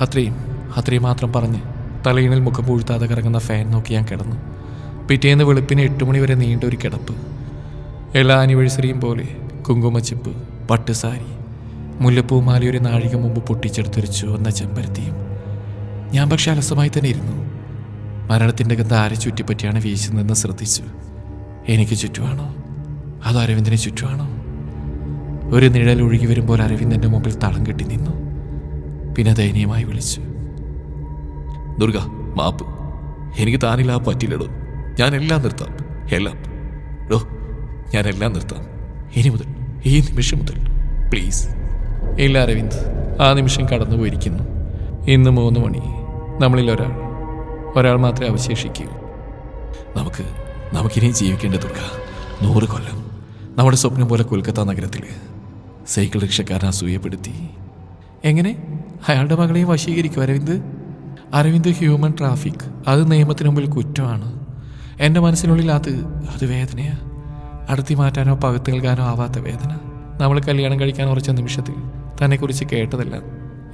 അത്രയും അത്രയും മാത്രം പറഞ്ഞ് തലയിണിൽ മുഖം പൂഴ്ത്താതെ കറങ്ങുന്ന ഫാൻ നോക്കി ഞാൻ കിടന്നു. പിറ്റേന്ന് വെളുപ്പിന് എട്ട് മണി വരെ നീണ്ട ഒരു കിടപ്പ്. എല്ലാ ആനിവേഴ്സറിയും പോലെ കുങ്കുമച്ചിപ്പ് പട്ടുസാരി മുല്ലപ്പൂ മാലയൊരു നാഴിക മുമ്പ് പൊട്ടിച്ചെടുത്തൊരു ചുവന്ന ചെമ്പരത്തിയും. ഞാൻ പക്ഷെ അലസമായി തന്നെ ഇരുന്നു. മരണത്തിന്റെ ഗന്ധം ആരെ ചുറ്റിപ്പറ്റിയാണ് വീശുന്നതെന്ന് ശ്രദ്ധിച്ചു. എനിക്ക് ചുറ്റുമാണോ അതോ അരവിന്ദിനെ ചുറ്റുമാണോ ഒരു നിഴൽ ഒഴുകി വരുമ്പോൾ അരവിന്ദന്റെ മുമ്പിൽ തളം കെട്ടി നിന്നു. പിന്നെ ദയനീയമായി വിളിച്ചു. ദുർഗ മാപ്പ്. എനിക്ക് താനില്ല പറ്റില്ലടോ. ഞാൻ എല്ലാം നിർത്താം. എല്ലാം. ഡോ ഞാൻ എല്ലാം നിർത്താം. ഇനി മുതൽ ഈ നിമിഷം മുതൽ. പ്ലീസ്. ഇല്ല അരവിന്ദ്. ആ നിമിഷം കടന്നു പോയിരിക്കുന്നു ഇന്ന് മൂന്ന് മണി. നമ്മളിൽ ഒരാൾ. ഒരാൾ മാത്രമേ അവശേഷിക്കൂ. നമുക്ക് നമുക്കിനിയും ജീവിക്കേണ്ട ദുർഗ. നൂറ് കൊല്ലം. നമ്മുടെ സ്വപ്നം പോലെ കൊൽക്കത്ത നഗരത്തിൽ സൈക്കിൾ റിക്ഷക്കാരൻ അസൂയപ്പെടുത്തി. എങ്ങനെ? അയാളുടെ മകളെയും വശീകരിക്കും അരവിന്ദ്. അരവിന്ദ് ഹ്യൂമൻ ട്രാഫിക് അത് നിയമത്തിന് മുമ്പിൽ കുറ്റമാണ്. എന്റെ മനസ്സിനുള്ളിൽ അത് അത് വേദനയാ. അടുത്തി മാറ്റാനോ പകത്ത് നൽകാനോ ആവാത്ത വേദന. നമ്മൾ കല്യാണം കഴിക്കാൻ ഉറച്ച നിമിഷത്തിൽ തന്നെക്കുറിച്ച് കേട്ടതല്ല.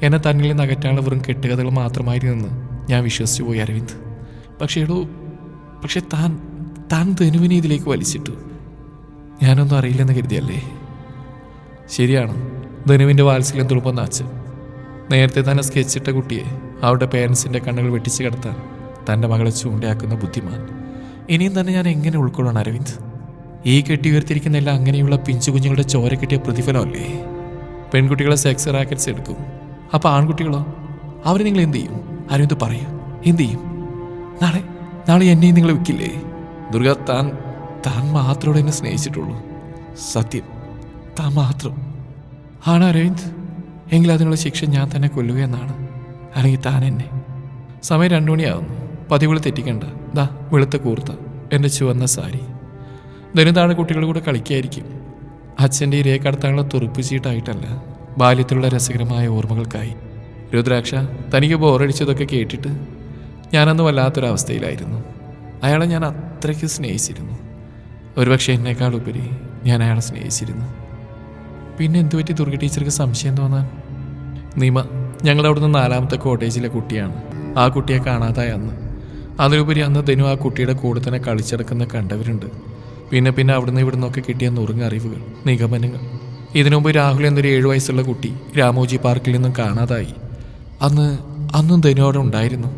എന്നെ തന്നിൽ നിന്ന് അകറ്റാനുള്ള വെറും കെട്ടുകഥകൾ മാത്രമായിരുന്നെന്ന് ഞാൻ വിശ്വസിച്ചു പോയി അരവിന്ദ്. പക്ഷേ എടോ പക്ഷെ താൻ താൻ ധനുവിനെ ഇതിലേക്ക് വലിച്ചിട്ടു. ഞാനൊന്നും അറിയില്ലെന്ന് കരുതിയല്ലേ? ശരിയാണ്. ധനുവിന്റെ വാത്സല്യം തുളുമ്പുന്ന അച്ഛൻ. നേരത്തെ തന്നെ സ്കെച്ചിട്ട കുട്ടിയെ അവരുടെ പേരൻസിന്റെ കണ്ണുകൾ വെട്ടിച്ച് കിടത്താൻ തന്റെ മകളെ ചൂണ്ടയാക്കുന്ന ബുദ്ധിമാൻ. ഇനിയും തന്നെ ഞാൻ എങ്ങനെ ഉൾക്കൊള്ളണം അരവിന്ദ്? ഈ കെട്ടി ഉയർത്തിരിക്കുന്ന എല്ലാം അങ്ങനെയുള്ള പിഞ്ചു കുഞ്ഞുങ്ങളുടെ ചോര കിട്ടിയ പ്രതിഫലമല്ലേ? പെൺകുട്ടികളെ സെക്സ് റാക്കറ്റ്സ് എടുക്കും. അപ്പോൾ ആൺകുട്ടികളോ? അവർ നിങ്ങൾ എന്ത് ചെയ്യും? അരവിന്ദ് പറയൂ. എന്ത് ചെയ്യും? നാളെ നാളെ എന്നെയും നിങ്ങൾ വിൽക്കില്ലേ? ദുർഗ താൻ താൻ മാത്രമോടെ എന്നെ സ്നേഹിച്ചിട്ടുള്ളൂ. സത്യം. താൻ മാത്രം. ആണ് അരവിന്ദ്? എങ്കിൽ അതിനുള്ള ശിക്ഷ ഞാൻ തന്നെ കൊല്ലുക എന്നാണ്. അല്ലെങ്കിൽ താൻ എന്നെ. സമയം രണ്ടു മണിയാകുന്നു പതിവുകൾ തെറ്റിക്കണ്ട. ദാ വെളുത്ത കൂർത്ത. എന്റെ ചുവന്ന സാരി. ധനുതാണ് കുട്ടികളുടെ കൂടെ കളിക്കായിരിക്കും. അച്ഛന്റെ ഈ രേഖടത്താനുള്ള തുറുപ്പ് ചീട്ടായിട്ടല്ല ബാല്യത്തിലുള്ള രസകരമായ ഓർമ്മകൾക്കായി. രുദ്രാക്ഷ തനിക്ക് ബോറടിച്ചതൊക്കെ കേട്ടിട്ട് ഞാനന്ന് വല്ലാത്തൊരവസ്ഥയിലായിരുന്നു. അയാളെ ഞാൻ അത്രയ്ക്ക് സ്നേഹിച്ചിരുന്നു. ഒരുപക്ഷെ എന്നേക്കാളുപരി ഞാൻ അയാളെ സ്നേഹിച്ചിരുന്നു. പിന്നെ എന്തു പറ്റി ദുർഗ ടീച്ചർക്ക് സംശയം തോന്നാൻ? നിമ ഞങ്ങളവിടുന്ന് നാലാമത്തെ കോട്ടേജിലെ കുട്ടിയാണ്. ആ കുട്ടിയെ കാണാതായ അന്ന്. അതിലുപരി അന്ന് ധനു ആ കുട്ടിയുടെ കൂടെ തന്നെ കളിച്ചെടുക്കുന്ന കണ്ടവരുണ്ട്. പിന്നെ പിന്നെ അവിടുന്ന് ഇവിടുന്നൊക്കെ കിട്ടിയ നുറുങ്ങ അറിവുകൾ നിഗമനങ്ങൾ. ഇതിനു മുമ്പ് രാഹുൽ എന്നൊരു ഏഴു വയസ്സുള്ള കുട്ടി രാമോജി പാർക്കിൽ നിന്നും കാണാതായി. അന്ന് അന്നും ധനു അവിടെ ഉണ്ടായിരുന്നു.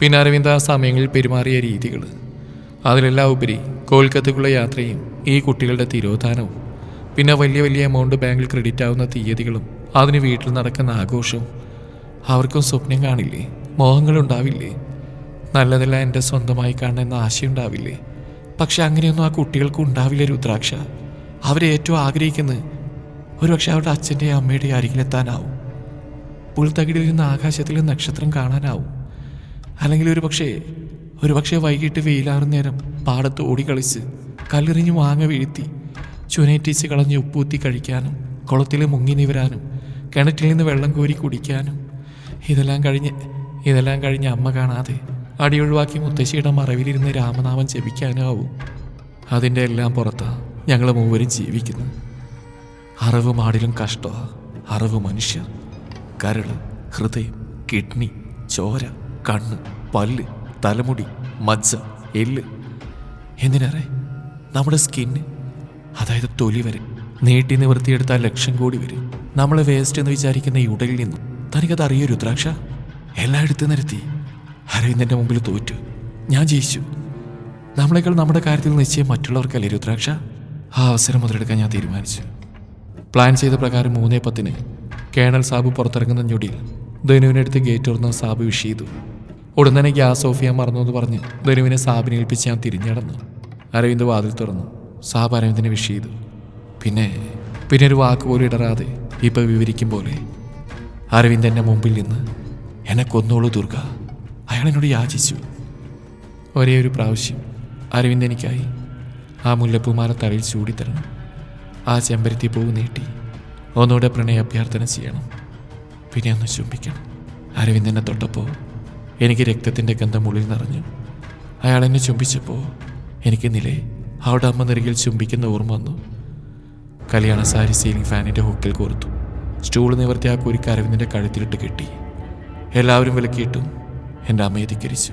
പിന്നെ അരവിന്ദ് ആ സമയങ്ങളിൽ പെരുമാറിയ രീതികൾ അതിലെല്ലാം ഉപരി കോൽക്കത്തക്കുള്ള യാത്രയും ഈ കുട്ടികളുടെ തിരോധാനവും. പിന്നെ വലിയ വലിയ എമൗണ്ട് ബാങ്കിൽ ക്രെഡിറ്റ് ആവുന്ന തീയതികളും അതിന് വീട്ടിൽ നടക്കുന്ന ആഘോഷവും അവർക്കും സ്വപ്നം കാണില്ലേ? മോഹങ്ങളുണ്ടാവില്ലേ നല്ലതെല്ലാം എന്റെ സ്വന്തമായി കാണണമെന്ന ആശയുണ്ടാവില്ലേ പക്ഷെ അങ്ങനെയൊന്നും ആ കുട്ടികൾക്കും ഉണ്ടാവില്ല രുദ്രാക്ഷ. അവരെ ഏറ്റവും ആഗ്രഹിക്കുന്നത് ഒരുപക്ഷെ അവരുടെ അച്ഛന്റെയും അമ്മയുടെയും അരികിലെത്താനാവും. പുൽത്തകിടിൽ നിന്ന് ആകാശത്തിൽ നക്ഷത്രം കാണാനാവും. അല്ലെങ്കിൽ ഒരു പക്ഷേ ഒരു പക്ഷേ വൈകിട്ട് വെയിലാറുന്നേരം പാടത്ത് ഓടിക്കളിച്ച് കല്ലെറിഞ്ഞ് വാങ്ങ വീഴ്ത്തി ചുനേറ്റിച്ച് കളഞ്ഞ് ഉപ്പൂത്തി കഴിക്കാനും കുളത്തിൽ മുങ്ങി നിവരാനും കിണറ്റിൽ നിന്ന് വെള്ളം കോരി കുടിക്കാനും. ഇതെല്ലാം കഴിഞ്ഞ് ഇതെല്ലാം കഴിഞ്ഞ് അമ്മ കാണാതെ അടിയൊഴിവാക്കി മുത്തശ്ശിയുടെ മറവിലിരുന്ന് രാമനാമം ജപിക്കാനും ആവും അതിന്റെ എല്ലാം പുറത്താ ഞങ്ങൾ മൂവരും ജീവിക്കുന്നു. അറിവ് മാടിലും കഷ്ടമാ അറിവ് മനുഷ്യർ കരൾ ഹൃദയം കിഡ്നി ചോര കണ്ണ് പല്ല് തലമുടി മജ്ജ എല്ല്. എന്തിനേറെ? നമ്മുടെ സ്കിന്ന് അതായത് തൊലി വരെ. നീട്ടി നിവർത്തിയെടുത്താൽ ലക്ഷം കോടി വരും. നമ്മൾ വേസ്റ്റ് എന്ന് വിചാരിക്കുന്ന ഈ ഉടലിൽ നിന്നും തനിക്കത് അറിയോ രുദ്രാക്ഷ എടുത്തു നിരത്തി. അരവിന്ദന്റെ മുമ്പിൽ തോറ്റു. ഞാൻ ജയിച്ചു. നമ്മളെക്കാൾ നമ്മുടെ കാര്യത്തിൽ നിശ്ചയം മറ്റുള്ളവർക്കല്ലേ രുദ്രാക്ഷ ആ അവസരം മുതലെടുക്കാൻ ഞാൻ തീരുമാനിച്ചു. പ്ലാൻ ചെയ്ത പ്രകാരം മൂന്നേ പത്തിന് കേണൽ സാബു പുറത്തിറങ്ങുന്ന ഞൊടിയിൽ ധനുവിനടുത്ത് ഗേറ്റ് തുറന്ന് സാബു വിഷ് ചെയ്തു ഉടൻ തന്നെ ഗ്യാസ് ഓഫ് ചെയ്യാൻ മറന്നു എന്ന് പറഞ്ഞ് ധനുവിനെ സാബിനെ ഏൽപ്പിച്ച് ഞാൻ തിരിഞ്ഞടന്നു. അരവിന്ദ് വാതിൽ തുറന്നു. സാബ് അരവിന്ദിനെ വിഷ് ചെയ്തു. പിന്നെ പിന്നെ ഒരു വാക്ക് പോലും ഇടറാതെ ഇപ്പം വിവരിക്കും പോലെ അരവിന്ദ് എന്റെ മുമ്പിൽ നിന്ന് എന്നെ കൊന്നോളൂ ദുർഗ. അയാൾ എന്നോട് യാചിച്ചു. ഒരേ ഒരു പ്രാവശ്യം അരവിന്ദ് എനിക്കായി ആ മുല്ലപ്പൂമാല തലയിൽ ചൂടിത്തരണം ആ ചെമ്പരത്തി പൂവ് നീട്ടി ഒന്നുകൂടെ പ്രണയ അഭ്യർത്ഥന ചെയ്യണം. പിന്നെ ഒന്ന് ചുംബിക്കണം. അരവിന്ദനെ തൊട്ടപ്പോൾ എനിക്ക് രക്തത്തിന്റെ ഗന്ധം ഉള്ളിൽ നിറഞ്ഞു. അയാൾ എന്നെ ചുംബിച്ചപ്പോൾ എനിക്ക് നിലേ അവിടെ അമ്മ നെറുകിൽ ചുംബിക്കുന്ന ഓർമ്മ വന്നു. കല്യാണ സാരി സീലിംഗ് ഫാനിന്റെ ഹുക്കിൽ കോർത്തു. സ്റ്റൂൾ നിവർത്തി ആ കുരിക്ക് അരവിന്ദിന്റെ കഴുത്തിലിട്ട് കെട്ടി. എല്ലാവരും വിലക്കിയിട്ടും എന്റെ അമ്മയെ ധിക്കരിച്ചു.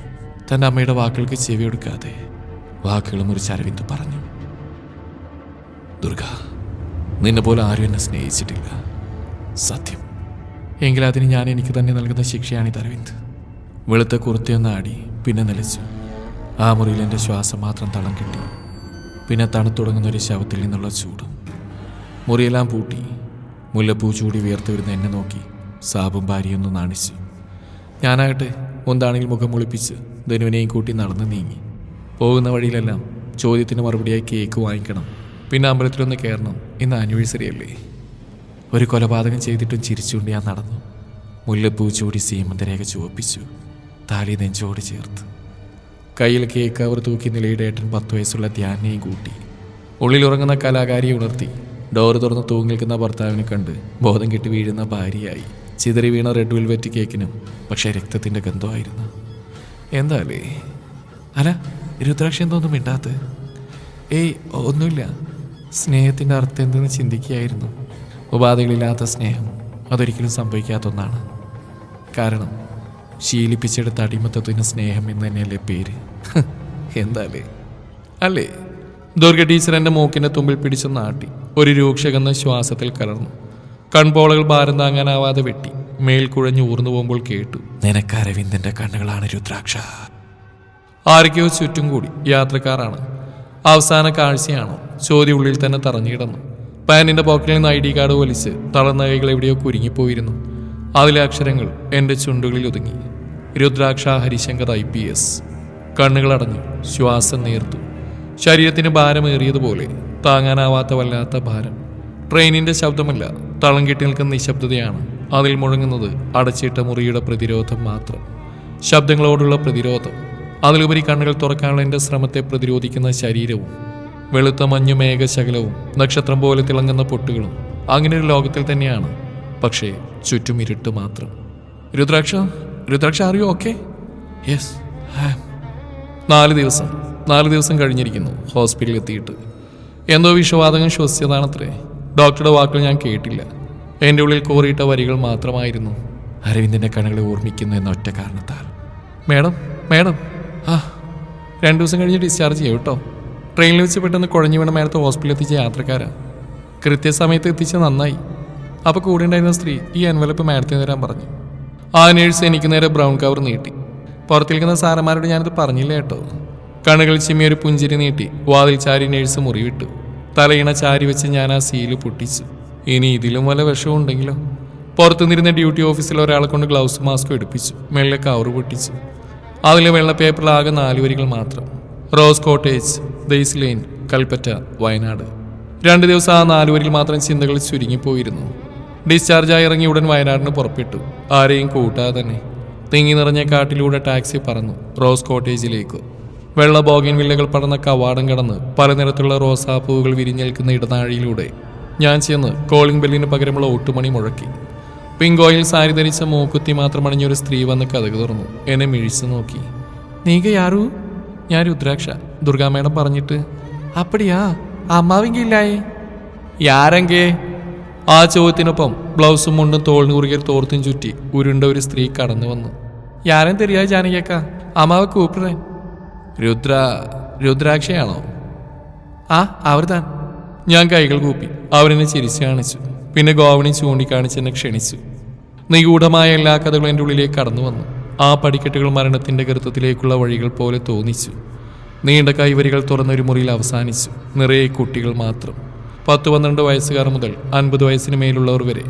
തന്റെ അമ്മയുടെ വാക്കുകൾക്ക് ചെവി കൊടുക്കാതെ വാക്കുകൾ മുറിച്ച് അരവിന്ദ് പറഞ്ഞു. ദുർഗ നിന്നെ പോലെ ആരും എന്നെ സ്നേഹിച്ചിട്ടില്ല. സത്യം. എങ്കിൽ അതിന് ഞാൻ എനിക്ക് തന്നെ നൽകുന്ന ശിക്ഷയാണ് ഇത് അരവിന്ദ്. വെളുത്ത കുർത്തിയൊന്ന് ആടി പിന്നെ നിലച്ചു. ആ മുറിയിൽ എന്റെ ശ്വാസം മാത്രം തളം കിട്ടി. പിന്നെ തണുത്തുടങ്ങുന്ന ഒരു ശവത്തിൽ നിന്നുള്ള ചൂട്. മുറിയെല്ലാം പൂട്ടി മുല്ലപ്പൂ ചൂടി വിയർത്ത് വരുന്ന എന്നെ നോക്കി സാബും ഭാര്യയൊന്ന് നാണിച്ചു. ഞാനാകട്ടെ ഒന്നാണെങ്കിൽ മുഖം മുളിപ്പിച്ച് ധനുവിനെയും കൂട്ടി നടന്ന് നീങ്ങി. പോകുന്ന വഴിയിലെല്ലാം ചോദ്യത്തിന് മറുപടിയായി കേക്ക് വാങ്ങിക്കണം. പിന്നെ അമ്പലത്തിലൊന്ന് കയറണം. ഇന്ന് ആനിവേഴ്സറി അല്ലേ? ഒരു കൊലപാതകം ചെയ്തിട്ടും ചിരിച്ചുകൊണ്ട് ഞാൻ നടന്നു. മുല്ലപ്പൂ ചൂടി സീമന്തരേഖ ചുവപ്പിച്ചു. താലി നെഞ്ചോട് ചേർത്ത്. കയ്യിൽ കേക്ക് അവർ തൂക്കി നിലയുടെ ഏട്ടൻ പത്ത് വയസ്സുള്ള ധ്യാനയും കൂട്ടി. ഉള്ളിലുറങ്ങുന്ന കലാകാരിയെ ഉണർത്തി. ഡോറ് തുറന്ന് തൂങ്ങി നിൽക്കുന്ന ഭർത്താവിനെ കണ്ട് ബോധം കെട്ടി വീഴുന്ന ഭാര്യയായി. ചിതറി വീണ റെഡ് വെൽവെറ്റ് കേക്കിനും പക്ഷേ രക്തത്തിന്റെ ഗന്ധമായിരുന്നു. എന്താലേ അല്ല? രുദ്രാക്ഷ എന്തോന്നും മിണ്ടാത്ത. ഏയ് ഒന്നുമില്ല. സ്നേഹത്തിന്റെ അർത്ഥം എന്തെന്ന് ചിന്തിക്കുകയായിരുന്നു. ഉപാധികളില്ലാത്ത സ്നേഹം അതൊരിക്കലും സംഭവിക്കാത്ത ഒന്നാണ്. കാരണം ശീലിപ്പിച്ചെടുത്ത അടിമത്തത്തിന് സ്നേഹം എന്ന് തന്നെയല്ലേ പേര് എന്താലേ? അല്ലേ? ദുർഗ ടീച്ചർ എന്റെ മൂക്കിന്റെ തുമ്പിൽ പിടിച്ച് നാട്ടി. ഒരു രൂക്ഷകന്ന ശ്വാസത്തിൽ കലർന്നു. കൺപോളകൾ ഭാരം താങ്ങാനാവാതെ വെട്ടി. മേൽ കുഴഞ്ഞു ഊർന്നു പോകുമ്പോൾ കേട്ടു. നിനക്ക് അരവിന്ദന്റെ കണ്ണുകളാണ് രുദ്രാക്ഷ. ആരൊക്കെയോ ചുറ്റും കൂടി. യാത്രക്കാരാണ്. അവസാന കാഴ്ചയാണോ? ചോദ്യ ഉള്ളിൽ തന്നെ തറഞ്ഞു കിടന്നു. പാനിന്റെ പോക്കറ്റിൽ നിന്ന് ഐ ഡി കാർഡ് വലിച്ച് തളർന്ന കൈകൾ എവിടെയോ കുരുങ്ങിപ്പോയിരുന്നു. അതിലെ അക്ഷരങ്ങൾ എന്റെ ചുണ്ടുകളിൽ ഒതുങ്ങി. Rudraksha Harishankar I P S. കണ്ണുകളടഞ്ഞു. ശ്വാസം നേർത്തു. ശരീരത്തിന് ഭാരമേറിയതുപോലെ താങ്ങാനാവാത്ത വല്ലാത്ത ഭാരം. ട്രെയിനിന്റെ ശബ്ദമല്ല തളം കെട്ടി നിൽക്കുന്ന നിശബ്ദതയാണ്. അതിൽ മുഴങ്ങുന്നത് അടച്ചിട്ട മുറിയുടെ പ്രതിരോധം മാത്രം. ശബ്ദങ്ങളോടുള്ള പ്രതിരോധം. അതിലുപരി കണ്ണുകൾ തുറക്കാനുള്ള എന്റെ ശ്രമത്തെ പ്രതിരോധിക്കുന്ന ശരീരവും വെളുത്ത മഞ്ഞു മേഘശകലവും നക്ഷത്രം പോലെ തിളങ്ങുന്ന പൊട്ടുകളും അങ്ങനെ ഒരു ലോകത്തിൽ തന്നെയാണ് പക്ഷേ ചുറ്റും ഇരുട്ട് മാത്രം. രുദ്രാക്ഷ രുദ്രാക്ഷ അറിയോ ഓക്കെ യെസ് നാല് ദിവസം നാല് ദിവസം കഴിഞ്ഞിരിക്കുന്നു ഹോസ്പിറ്റലിൽ എത്തിയിട്ട്. എന്തോ വിഷവാതകം ശ്വസിച്ചതാണത്രേ. ഡോക്ടറുടെ വാക്കുകൾ ഞാൻ കേട്ടില്ല. എന്റെ ഉള്ളിൽ കോറിയിട്ട വരികൾ മാത്രമായിരുന്നു അരവിന്ദന്റെ കണ്ണുകളെ ഓർമ്മിക്കുന്നു എന്ന ഒറ്റ കാരണത്താൽ. Madam madam. ആ രണ്ട് ദിവസം കഴിഞ്ഞ് ഡിസ്ചാർജ് ചെയ്യും കേട്ടോ ട്രെയിനിൽ വെച്ച് പെട്ടെന്ന് കുഴഞ്ഞു വീണ മേഡത്തെ ഹോസ്പിറ്റലിൽ എത്തിച്ച യാത്രക്കാരാണ് കൃത്യസമയത്ത് എത്തിച്ച നന്നായി. അപ്പോൾ കൂടെ ഉണ്ടായിരുന്ന സ്ത്രീ ഈ എൻവലപ്പ് മാഡത്തിന് തരാൻ പറഞ്ഞു. ആ നേഴ്സ് എനിക്ക് നേരെ ബ്രൗൺ കവർ നീട്ടി. പുറത്തിരിക്കുന്ന സാറന്മാരോട് ഞാനത് പറഞ്ഞില്ല കേട്ടോ. കണ്ണുകൾ ചിമ്മി ഒരു പുഞ്ചിരി നീട്ടി വാതിൽ ചാരി നേഴ്സ് മുറിവിട്ടു. തലയിണ ചാരി വെച്ച് ഞാൻ ആ സീൽ പൊട്ടിച്ചു. ഇനി ഇതിലും വല്ല വിഷവും ഉണ്ടെങ്കിലോ? പുറത്തുനിന്നിരുന്ന ഡ്യൂട്ടി ഓഫീസിൽ ഒരാളെ കൊണ്ട് ഗ്ലൗസ് മാസ്ക് എടുപ്പിച്ചു. മെല്ലെ കവർ പൊട്ടിച്ചു. അതിലെ വെള്ള പേപ്പറിൽ ആകെ നാല് വരികൾ മാത്രം. Rose cottage days lane Kalpetta Wayanad. രണ്ട് ദിവസം ആ നാല് വരിയിൽ മാത്രം ചിന്തകൾ ചുരുങ്ങിപ്പോയിരുന്നു. ഡിസ്ചാർജായി ഇറങ്ങി ഉടൻ വയനാടിന് പുറപ്പെട്ടു. ആരെയും കൂട്ടാതെ തന്നെ തിങ്ങി നിറഞ്ഞ കാട്ടിലൂടെ ടാക്സി പറന്നു റോസ് കോട്ടേജിലേക്ക്. വെള്ള ബോഗിൻ വില്ലകൾ പടന്ന കവാടം കടന്ന് പല നിറത്തിലുള്ള റോസാപ്പൂവുകൾ വിരിഞ്ഞേൽക്കുന്ന ഇടനാഴിയിലൂടെ ഞാൻ ചെന്ന് കോളിംഗ് ബെല്ലിന് പകരമുള്ള ഒട്ടുമണി മുഴക്കി. പിങ്കോയിൽ സാരി ധരിച്ച മൂക്കുത്തി മാത്രം അണിഞ്ഞൊരു സ്ത്രീ വന്ന് കഥക തുറന്നു. എന്നെ മിഴിച്ചു നോക്കി. നീക യാറു? ഞാൻ രുദ്രാക്ഷ. ദുർഗാമേടം പറഞ്ഞിട്ട്. അപ്പടിയാ? അമ്മാവിങ്കില്ലായേ യാരെങ്കേ? ആ ചോദ്യത്തിനൊപ്പം ബ്ലൗസും മുണ്ടും തോളിന് കുറുകിയ തോർത്തും ചുറ്റി ഉരുണ്ട ഒരു സ്ത്രീ കടന്നു വന്നു. യാരും തെരിയാ ജാനകിയക്ക? അമ്മാവ് കൂപ്പിടേൻ രുദ്ര രുദ്രാക്ഷയാണോ? ആ അവർ താൻ ഞാൻ കൈകൾ കൂപ്പി അവരെന്നെ ചിരിച്ചു കാണിച്ചു. പിന്നെ ഗോവണി ചൂണ്ടിക്കാണിച്ച് എന്നെ ക്ഷണിച്ചു. നിഗൂഢമായ എല്ലാ കഥകളും എന്റെ ഉള്ളിലേക്ക് കടന്നു വന്നു. ആ പടിക്കെട്ടുകൾ മരണത്തിന്റെ ഗർത്തത്തിലേക്കുള്ള വഴികൾ പോലെ തോന്നിച്ചു. നീണ്ട കൈവരികൾ തുറന്നൊരു മുറിയിൽ അവസാനിച്ചു. നിറയെ കുട്ടികൾ മാത്രം. പത്ത് പന്ത്രണ്ട് വയസ്സുകാർ മുതൽ അൻപത് വയസ്സിന് മേലുള്ളവർ വരെ.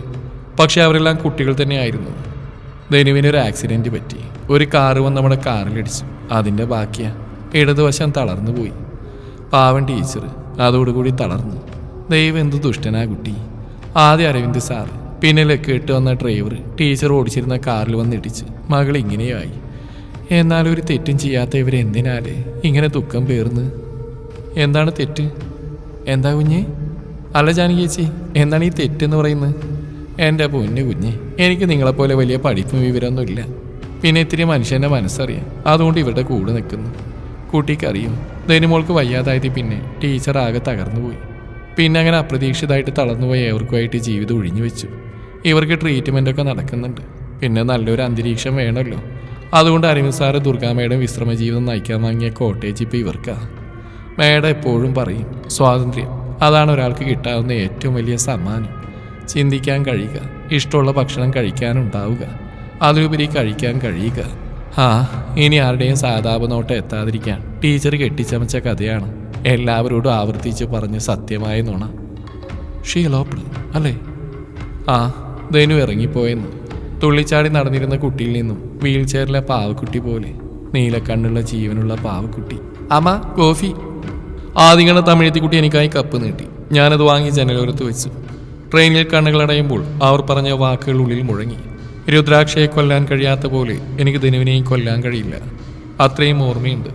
പക്ഷേ അവരെല്ലാം കുട്ടികൾ തന്നെയായിരുന്നു. ധനുവിന് ഒരു ആക്സിഡന്റ് പറ്റി. ഒരു കാറ് വന്ന് നമ്മുടെ കാറിലിടിച്ചു. അതിന്റെ ബാക്കിയാ ഇടതുവശം തളർന്നു പോയി. പാവൻ ടീച്ചർ അതോടുകൂടി തളർന്നു. ദൈവം എന്ത് ദുഷ്ടനാ കുട്ടി. ആദ്യം അരവിന്ദ് സാറ് പിന്നെ ലക്കേട്ട് വന്ന ഡ്രൈവർ ടീച്ചർ ഓടിച്ചിരുന്ന കാറിൽ വന്നിടിച്ച് മകൾ ഇങ്ങനെയായി. എന്നാലും ഒരു തെറ്റും ചെയ്യാത്ത ഇവരെന്തിനാലേ ഇങ്ങനെ ദുഃഖം പേർന്ന് എന്താണ് തെറ്റ്? എന്താ കുഞ്ഞേ? അല്ല ജാനകി ചേച്ചി എന്താണ് ഈ തെറ്റെന്ന് പറയുന്നത്? എന്റെ പൊന്നു കുഞ്ഞെ എനിക്ക് നിങ്ങളെപ്പോലെ വലിയ പഠിപ്പും വിവരമൊന്നുമില്ല. പിന്നെ ഇത്തിരി മനുഷ്യന്റെ മനസ്സറിയാം. അതുകൊണ്ട് ഇവരുടെ കൂടെ നിൽക്കുന്നു. കുട്ടിക്കറിയും. ധനുമോൾക്ക് വയ്യാതായത് പിന്നെ ടീച്ചർ ആകെ തകർന്നു പോയി. പിന്നെ അങ്ങനെ അപ്രതീക്ഷിതമായിട്ട് തളർന്നുപോയ ഏവർക്കുമായിട്ട് ജീവിതം ഒഴിഞ്ഞു വെച്ചു. ഇവർക്ക് ട്രീറ്റ്മെന്റ് ഒക്കെ നടക്കുന്നുണ്ട്. പിന്നെ നല്ലൊരു അന്തരീക്ഷം വേണമല്ലോ. അതുകൊണ്ട് അരവിന്ദ് സാറ് ദുർഗാമയുടെ വിശ്രമജീവിതം നയിക്കാൻ വാങ്ങിയ കോട്ടേജ് ഇപ്പോൾ ഇവർക്കാണ് മേഡം എപ്പോഴും പറയും സ്വാതന്ത്ര്യം അതാണ് ഒരാൾക്ക് കിട്ടാവുന്ന ഏറ്റവും വലിയ സമ്മാനം. ചിന്തിക്കാൻ കഴിയുക. ഇഷ്ടമുള്ള ഭക്ഷണം കഴിക്കാനുണ്ടാവുക. അതിലുപരി കഴിക്കാൻ കഴിയുക. ആ ഇനി ആരുടെയും സാതാപനോട്ടം എത്താതിരിക്കാൻ ടീച്ചർ കെട്ടിച്ചമച്ച കഥയാണ്. എല്ലാവരോടും ആവർത്തിച്ച് പറഞ്ഞ് സത്യമായ നുണ. ഷീലോപ്പിൾ അല്ലേ? ആ ധനു ഇറങ്ങിപ്പോയെന്ന്. തുള്ളിച്ചാടി നടന്നിരുന്ന കുട്ടിയിൽ നിന്നും വീൽ ചെയറിലെ പാവക്കുട്ടി പോലെ. നീലക്കണ്ണുള്ള ജീവനുള്ള പാവക്കുട്ടി. അമ്മ കോഫി. ആദ്യങ്ങളെ തമിഴത്തിക്കുട്ടി എനിക്കായി കപ്പ് നീട്ടി. ഞാനത് വാങ്ങി ജനലോരത്ത് വെച്ചു. ട്രെയിനിൽ കണ്ണുകളടയുമ്പോൾ അവർ പറഞ്ഞ വാക്കുകൾ ഉള്ളിൽ മുഴങ്ങി. രുദ്രാക്ഷയെ കൊല്ലാൻ കഴിയാത്ത പോലെ എനിക്ക് ദിനുവിനെയും കൊല്ലാൻ കഴിയില്ല. അത്രയും ഓർമ്മയുണ്ട്.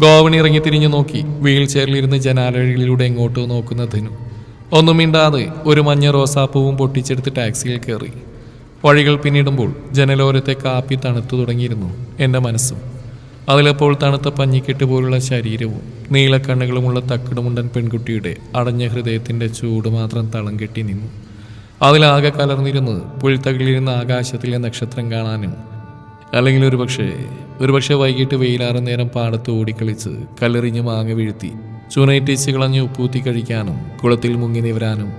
ഗോവണി ഇറങ്ങി തിരിഞ്ഞു നോക്കി വീൽ ചെയറിലിരുന്ന് ജനാലഴികളിലൂടെ എങ്ങോട്ടോ നോക്കുന്ന ധനു. ഒന്നും മിണ്ടാതെ ഒരു മഞ്ഞ റോസാപ്പൂവും പൊട്ടിച്ചെടുത്ത് ടാക്സിയിൽ കയറി. വഴികൾ പിന്നിടുമ്പോൾ ജനലോരത്തെ കാപ്പി തണുത്തു തുടങ്ങിയിരുന്നു എന്റെ മനസ്സും. അതിലപ്പോൾ തണുത്ത പഞ്ഞിക്കെട്ട് പോലുള്ള ശരീരവും നീലക്കണ്ണുകളുമുള്ള തക്കിടുമുണ്ടൻ പെൺകുട്ടിയുടെ അടഞ്ഞ ഹൃദയത്തിന്റെ ചൂട് മാത്രം തളം കെട്ടി നിന്നു. അതിലാകെ കലർന്നിരുന്ന് പുൽത്തകിലിരുന്ന ആകാശത്തിലെ നക്ഷത്രം കാണാനും അല്ലെങ്കിൽ ഒരുപക്ഷെ ഒരുപക്ഷെ വൈകിട്ട് വെയിലാറും നേരം പാടത്ത് ഓടിക്കളിച്ച് കല്ലെറിഞ്ഞ് മാങ്ങ വീഴ്ത്തി ചുനയിട്ടിച്ച് കളഞ്ഞ് ഉപ്പൂത്തി കഴിക്കാനും കുളത്തിൽ മുങ്ങി നിവരാനും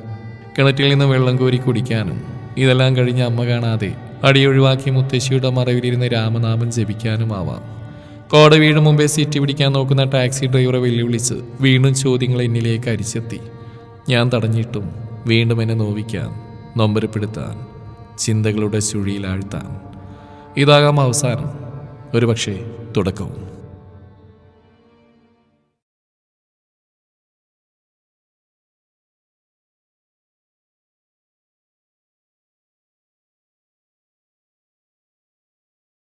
കിണറ്റിൽ നിന്ന് വെള്ളം കോരി കുടിക്കാനും ഇതെല്ലാം കഴിഞ്ഞ് അമ്മ കാണാതെ അടിയൊഴിവാക്കി മുത്തശ്ശിയുടെ മറവിലിരുന്ന് രാമനാമം ജപിക്കാനുമാവാം കോട വീഴും മുമ്പേ സീറ്റ് പിടിക്കാൻ നോക്കുന്ന ടാക്സി ഡ്രൈവറെ വെല്ലുവിളിച്ച് വീണ്ടും ചോദ്യങ്ങൾ എന്നിലേക്ക് അരിച്ചെത്തി. ഞാൻ തടഞ്ഞിട്ടും വീണ്ടും എന്നെ നോവിക്കാൻ നൊമ്പരപ്പെടുത്താൻ ചിന്തകളുടെ ചുഴിയിലാഴ്ത്താൻ ഇതാകാം അവസാനം. ഒരുപക്ഷെ തുടക്കവും.